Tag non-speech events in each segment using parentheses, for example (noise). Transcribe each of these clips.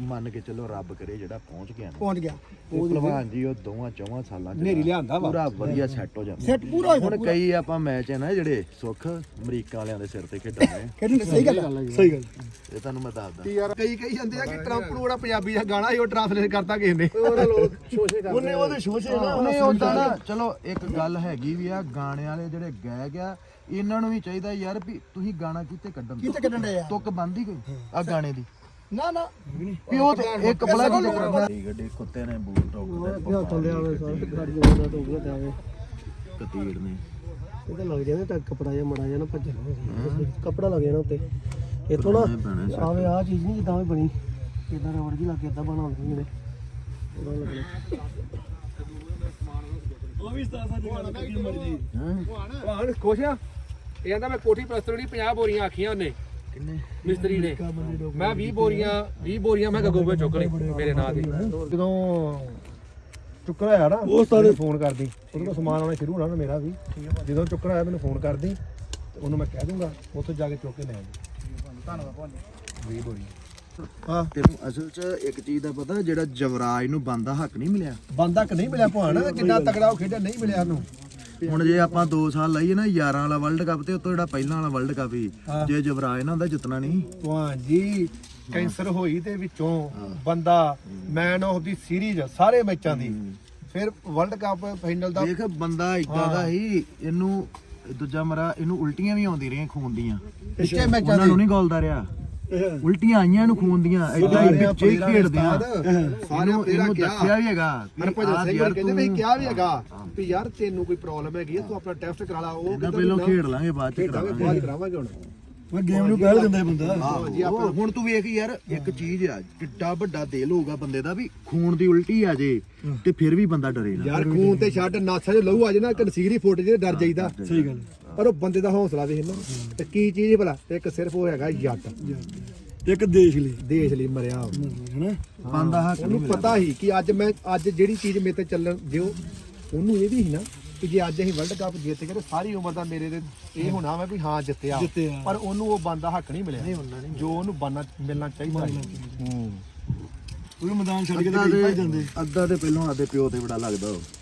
ਮੰਨ ਕੇ ਚੱਲੋ ਰੱਬ ਕਰੇ ਜਿਹੜਾ ਪਹੁੰਚ ਗਿਆ ਨਾ। ਪਹੁੰਚ ਗਿਆ। ਉਹ ਭਲਵਾਨ ਜੀ ਉਹ ਦੋਵਾਂ ਚੌਵਾਂ ਸਾਲਾਂ ਚ ਨੇਰੀ ਲਿਆਂਦਾ ਵਾ। ਪੂਰਾ ਵਧੀਆ ਸੈੱਟ ਹੋ ਜਾਂਦਾ। ਸੈੱਟ ਪੂਰਾ ਹੋ ਹੁਣ ਕਈ ਆਪਾਂ ਮੈਚ ਹੈ ਨਾ ਜਿਹੜੇ ਸੁੱਖ ਅਮਰੀਕਾ ਵਾਲਿਆਂ ਦੇ ਸਿਰ ਤੇ ਖੇਡਣੇ ਕਹਿੰਦੇ (laughs) ਸਹੀ ਗੱਲ ਸਹੀ ਗੱਲ ਇਹ ਤੁਹਾਨੂੰ ਮੈਂ ਦੱਸਦਾ। ਕਈ ਕਈ ਜਾਂਦੇ ਆ ਕਿ ਟਰੰਪ ਨੂੰ ਜਿਹੜਾ ਪੰਜਾਬੀ ਦਾ ਗਾਣਾ ਸੀ ਉਹ ਟ੍ਰਾਂਸਲੇਟ ਕਰਤਾ ਕਿਸੇ ਨੇ। ਉਹਨੇ ਉਹਦੇ ਸ਼ੋਸ਼ੇ ਨਾ ਉਹਨੇ ਉਦਾਂ ਨਾ ਚਲੋ ਇੱਕ ਗੱਲ ਹੈਗੀ ਵੀ ਆ ਗਾਣੇ ਵਾਲੇ ਜਿਹੜੇ ਗਾਇਕ ਆ ਇਹਨਾਂ ਨੂੰ ਵੀ ਚਾਹੀਦਾ ਯਾਰ ਵੀ ਤੁਸੀਂ ਗਾਣਾ ਕਿਤੇ ਕੱਢਣ ਕਿੱਥੇ ਕੱਢਣ ਡਏ ਆ? ਤੁੱਕ ਬੰਦੀ ਕੋਈ ਆ ਗਾਣੇ ਦੀ। ਨਾ ਨਾ। ਵੀ ਉਹ ਤੇ ਇੱਕ ਬਲਾ ਕੀ ਚੱਕਰ ਗੱਡੀ ਕੁੱਤੇ ਨੇ ਬੂਟ ਟੋਕਦੇ ਥੱਲੇ ਆਵੇ ਸਾਰੇ ਗਾੜੀ ਜਾਂਦਾ ਟੋਕਦਾ ਜਾਵੇ ਕਤੀੜ ਨੇ। ਇਹ ਤਾਂ ਲੱਗ ਜਾਂਦਾ ਤਾਂ ਕਪੜਾ ਜਿਹਾ ਮੜਾ ਜਿਹਾ ਨਾ ਭੱਜਣ ਕਪੜਾ ਲੱਗ ਜਾਣਾ ਉੱਤੇ। ਇਥੋਂ ਨਾ ਇਹ ਪੈਣਾ ਸੀ। ਆਵੇ ਆ ਚੀਜ਼ ਨਹੀਂ ਜਿੱਦਾਂ ਵੀ ਬਣੀ। ਇਦਾਂ ਰੋੜ ਜੀ ਲੱਗ ਇਦਾਂ ਬਣਾਉਂਦੇ ਨੇ। ਉਹਦਾ ਲੱਗਣਾ ਹਾਂ? ਭਾਣ ਖੁਸ਼ ਆ। ਇਹ ਕਹਿੰਦਾ ਮੈਂ ਕੋਠੀ ਪਲਸਤਰ ਨਹੀਂ 50 ਬੋਰੀਆਂ ਆਖੀਆਂ ਉਹਨੇ। ਮਿਸਤਰੀ ਨੇ। ਮੈਂ 20 ਬੋਰੀਆਂ 20 ਬੋਰੀਆਂ ਮੈਂ ਗੱਗੋਬੇ ਚੁੱਕ ਲਈ ਮੇਰੇ ਨਾਂ ਤੇ। ਜਦੋਂ ਚੁੱਕਣਾ ਆਇਆ ਨਾ ਉਹ ਸਾਰੇ ਫੋਨ ਕਰਦੀ। ਉਹਦੇ ਕੋਲ ਸਮਾਨ ਆਉਣਾ ਸ਼ੁਰੂ ਹੋਣਾ ਨਾ ਮੇਰਾ ਵੀ। ਜਦੋਂ ਚੁੱਕਣਾ ਆਇਆ ਮੈਨੂੰ ਫੋਨ ਕਰਦੀ ਤੇ ਉਹਨੂੰ ਮੈਂ ਕਹਿ ਦੂੰਗਾ ਉੱਥੇ ਜਾ ਕੇ ਚੁੱਕ ਕੇ ਲੈ ਆਈ ਧੰਨਵਾਦ ਭਾਜੀ। ਵੀ ਬੋਰੀ ਹਾਂ। ਤੈਨੂੰ ਅਸਲ 'ਚ ਇੱਕ ਚੀਜ਼ ਦਾ ਪਤਾ ਜਿਹੜਾ ਜਵਰਾਜ ਨੂੰ ਬੰਦਾ ਹੱਕ ਨਹੀਂ ਮਿਲਿਆ। ਬੰਦਾ ਕਿ ਨਹੀਂ ਮਿਲਿਆ ਭਾਣ ਕਿੰਨਾ ਤਕੜਾ ਉਹ ਖੇਡਿਆ ਨਹੀਂ ਮਿਲਿਆ ਉਹਨੂੰ। ਹੁਣ ਜੇ ਆਪਾਂ 2 ਸਾਲ ਲਈਏ ਨਾ 11 ਵਾਲਾ ਵਰਲਡ ਕੱਪ ਤੇ ਉਤੋਂ ਜਿਹੜਾ ਪਹਿਲਾਂ ਵਾਲਾ ਵਰਲਡ ਕੱਪ ਸੀ ਹਾਂ। ਜੇ ਜਵਰਾਜ ਨਾ ਹੁੰਦਾ ਜਿੱਤਣਾ ਨਹੀਂ। ਭਾਣ ਜੀ ਕੈਂਸਰ ਹੋਈ ਤੇ ਵਿੱਚੋਂ ਬੰਦਾ ਮੈਨ ਆਫ ਦੀ ਸੀਰੀਜ਼ ਸਾਰੇ ਮੈਚਾਂ ਦੀ। ਫਿਰ ਵਰਲਡ ਕੱਪ ਫਾਈਨਲ ਦਾ ਦੇਖ ਬੰਦਾ ਇਦਾਂ ਦਾ ਹੀ। ਇਹਨੂੰ ਦੂਜਾ ਮਰਾ ਇਹਨੂੰ ਉਲਟੀਆਂ ਵੀ ਆਉਂਦੀ ਰਹੀਆਂ ਖੂਨ ਦੀਆਂ। ਪਿੱਛੇ ਮੈਚਾਂ ਉਹਨਾਂ ਨੂੰ ਦੀ। ਨਹੀਂ ਗੋਲਦਾ ਰਿਹਾ। ਉਲਟੀਆਂ ਆਈਆਂ ਇਹਨੂੰ ਖੂਨ ਦੀਆਂ ਏਦਾਂ ਹੀ ਵਿੱਚੇ ਹੀ ਖੇਡਦੇ ਆ। ਇਹਨੂੰ ਇਹਨੂੰ ਕਿਹਾ ਦੱਸਿਆ ਵੀ ਹੈਗਾ ਹਰਭਜਨ ਸਿੰਘ ਯਾਰ ਹੋਣੀ ਕਹਿੰਦੇ ਵੀ ਤੂੰ- ਕਿਹਾ ਵੀ ਹੈਗਾ? ਵੀ ਯਾਰ ਤੈਨੂੰ ਕੋਈ ਪ੍ਰੋਬਲਮ ਹੈਗੀ ਆ ਤੂੰ ਆਪਣਾ ਟੈਸਟ ਕਰਾ ਲਾ ਉਹ ਪਹਿਲਾਂ ਖੇਡ ਲਾਂਗੇ ਬਾਅਦ ਚ ਕਰਾਵਾਂਗੇ ਹੁਣ। ਮੈਂ ਗੇਮ ਨੂੰ ਪਹਿਲ ਦਿੰਦਾ ਬੰਦਾ। ਜੀ ਹੁਣ ਤੂੰ ਵੇਖ ਯਾਰ ਇੱਕ ਚੀਜ਼ ਆ ਕਿੱਡਾ ਵੱਡਾ ਦਿਲ ਹੋਊਗਾ ਬੰਦੇ ਦਾ ਵੀ ਖੂਨ ਦੀ ਉਲਟੀ ਆ ਜੇ ਤੇ ਫਿਰ ਵੀ ਬੰਦਾ ਡਰੇ ਨਾ। ਯਾਰ ਖੂਨ ਤੇ ਛੱਡ ਨਾਸਾ ਚ ਲਹੂ ਆ ਜੇ ਨਾ ਕਨਸੀਰੀ ਫੁੱਟ ਜੇ ਡਰ ਜਾਈਦਾ। ਸਹੀ ਗੱਲ। ਪਰ ਉਹ ਬੰਦੇ ਦਾ ਹੌਸਲਾ ਦੇਖ ਨਾ ਤੇ ਕੀ ਚੀਜ਼ ਭਲਾ? ਇੱਕ ਸਿਰਫ ਉਹ ਹੈਗਾ ਜੱਟ। ਇੱਕ ਦੇਸ਼ ਲਈ। ਦੇਸ਼ ਲਈ ਮਰਿਆ ਉਹ। ਹਨਾ? ਬੰਦਾ ਹੱਕ ਨਹੀਂ ਉਹਨੂੰ ਪਤਾ ਸੀ ਕਿ ਅੱਜ ਮੈਂ ਅੱਜ ਜਿਹੜੀ ਚੀਜ਼ ਮੇਰੇ ਤੇ ਚੱਲਣ ਦਿਓ ਉਹਨੂੰ ਇਹ ਵੀ ਸੀ ਨਾ ਕਿ ਜੇ ਅੱਜ ਅਸੀਂ ਵਰਲਡ ਕੱਪ ਜਿੱਤ ਗਏ ਤੇ ਸਾਰੀ ਉਮਰ ਦਾ ਮੇਰੇ ਤੇ ਇਹ ਹੋਣਾ ਵਾ ਵੀ ਹਾਂ ਜਿੱਤਿਆ। ਜਿੱਤਿਆ। ਪਰ ਉਹਨੂੰ ਉਹ ਬੰਦਾ ਹੱਕ ਨਹੀਂ ਮਿਲਿਆ। ਜੋ ਉਹਨੂੰ ਬੰਨਾ ਮਿਲਣਾ ਚਾਹੀਦਾ ਸੀ। ਹੂੰ। ਉਹ ਮੈਦਾਨ ਛੱਡ ਕੇ ਅੱਧਾ ਤੇ ਭੱਜ ਜਾਂਦੇ। ਅੱਧਾ ਤੇ ਪਹਿਲਾਂ ਆਦੇ ਪਿਓ ਤੇ ਬੜਾ ਲੱਗਦਾ ਉਹ।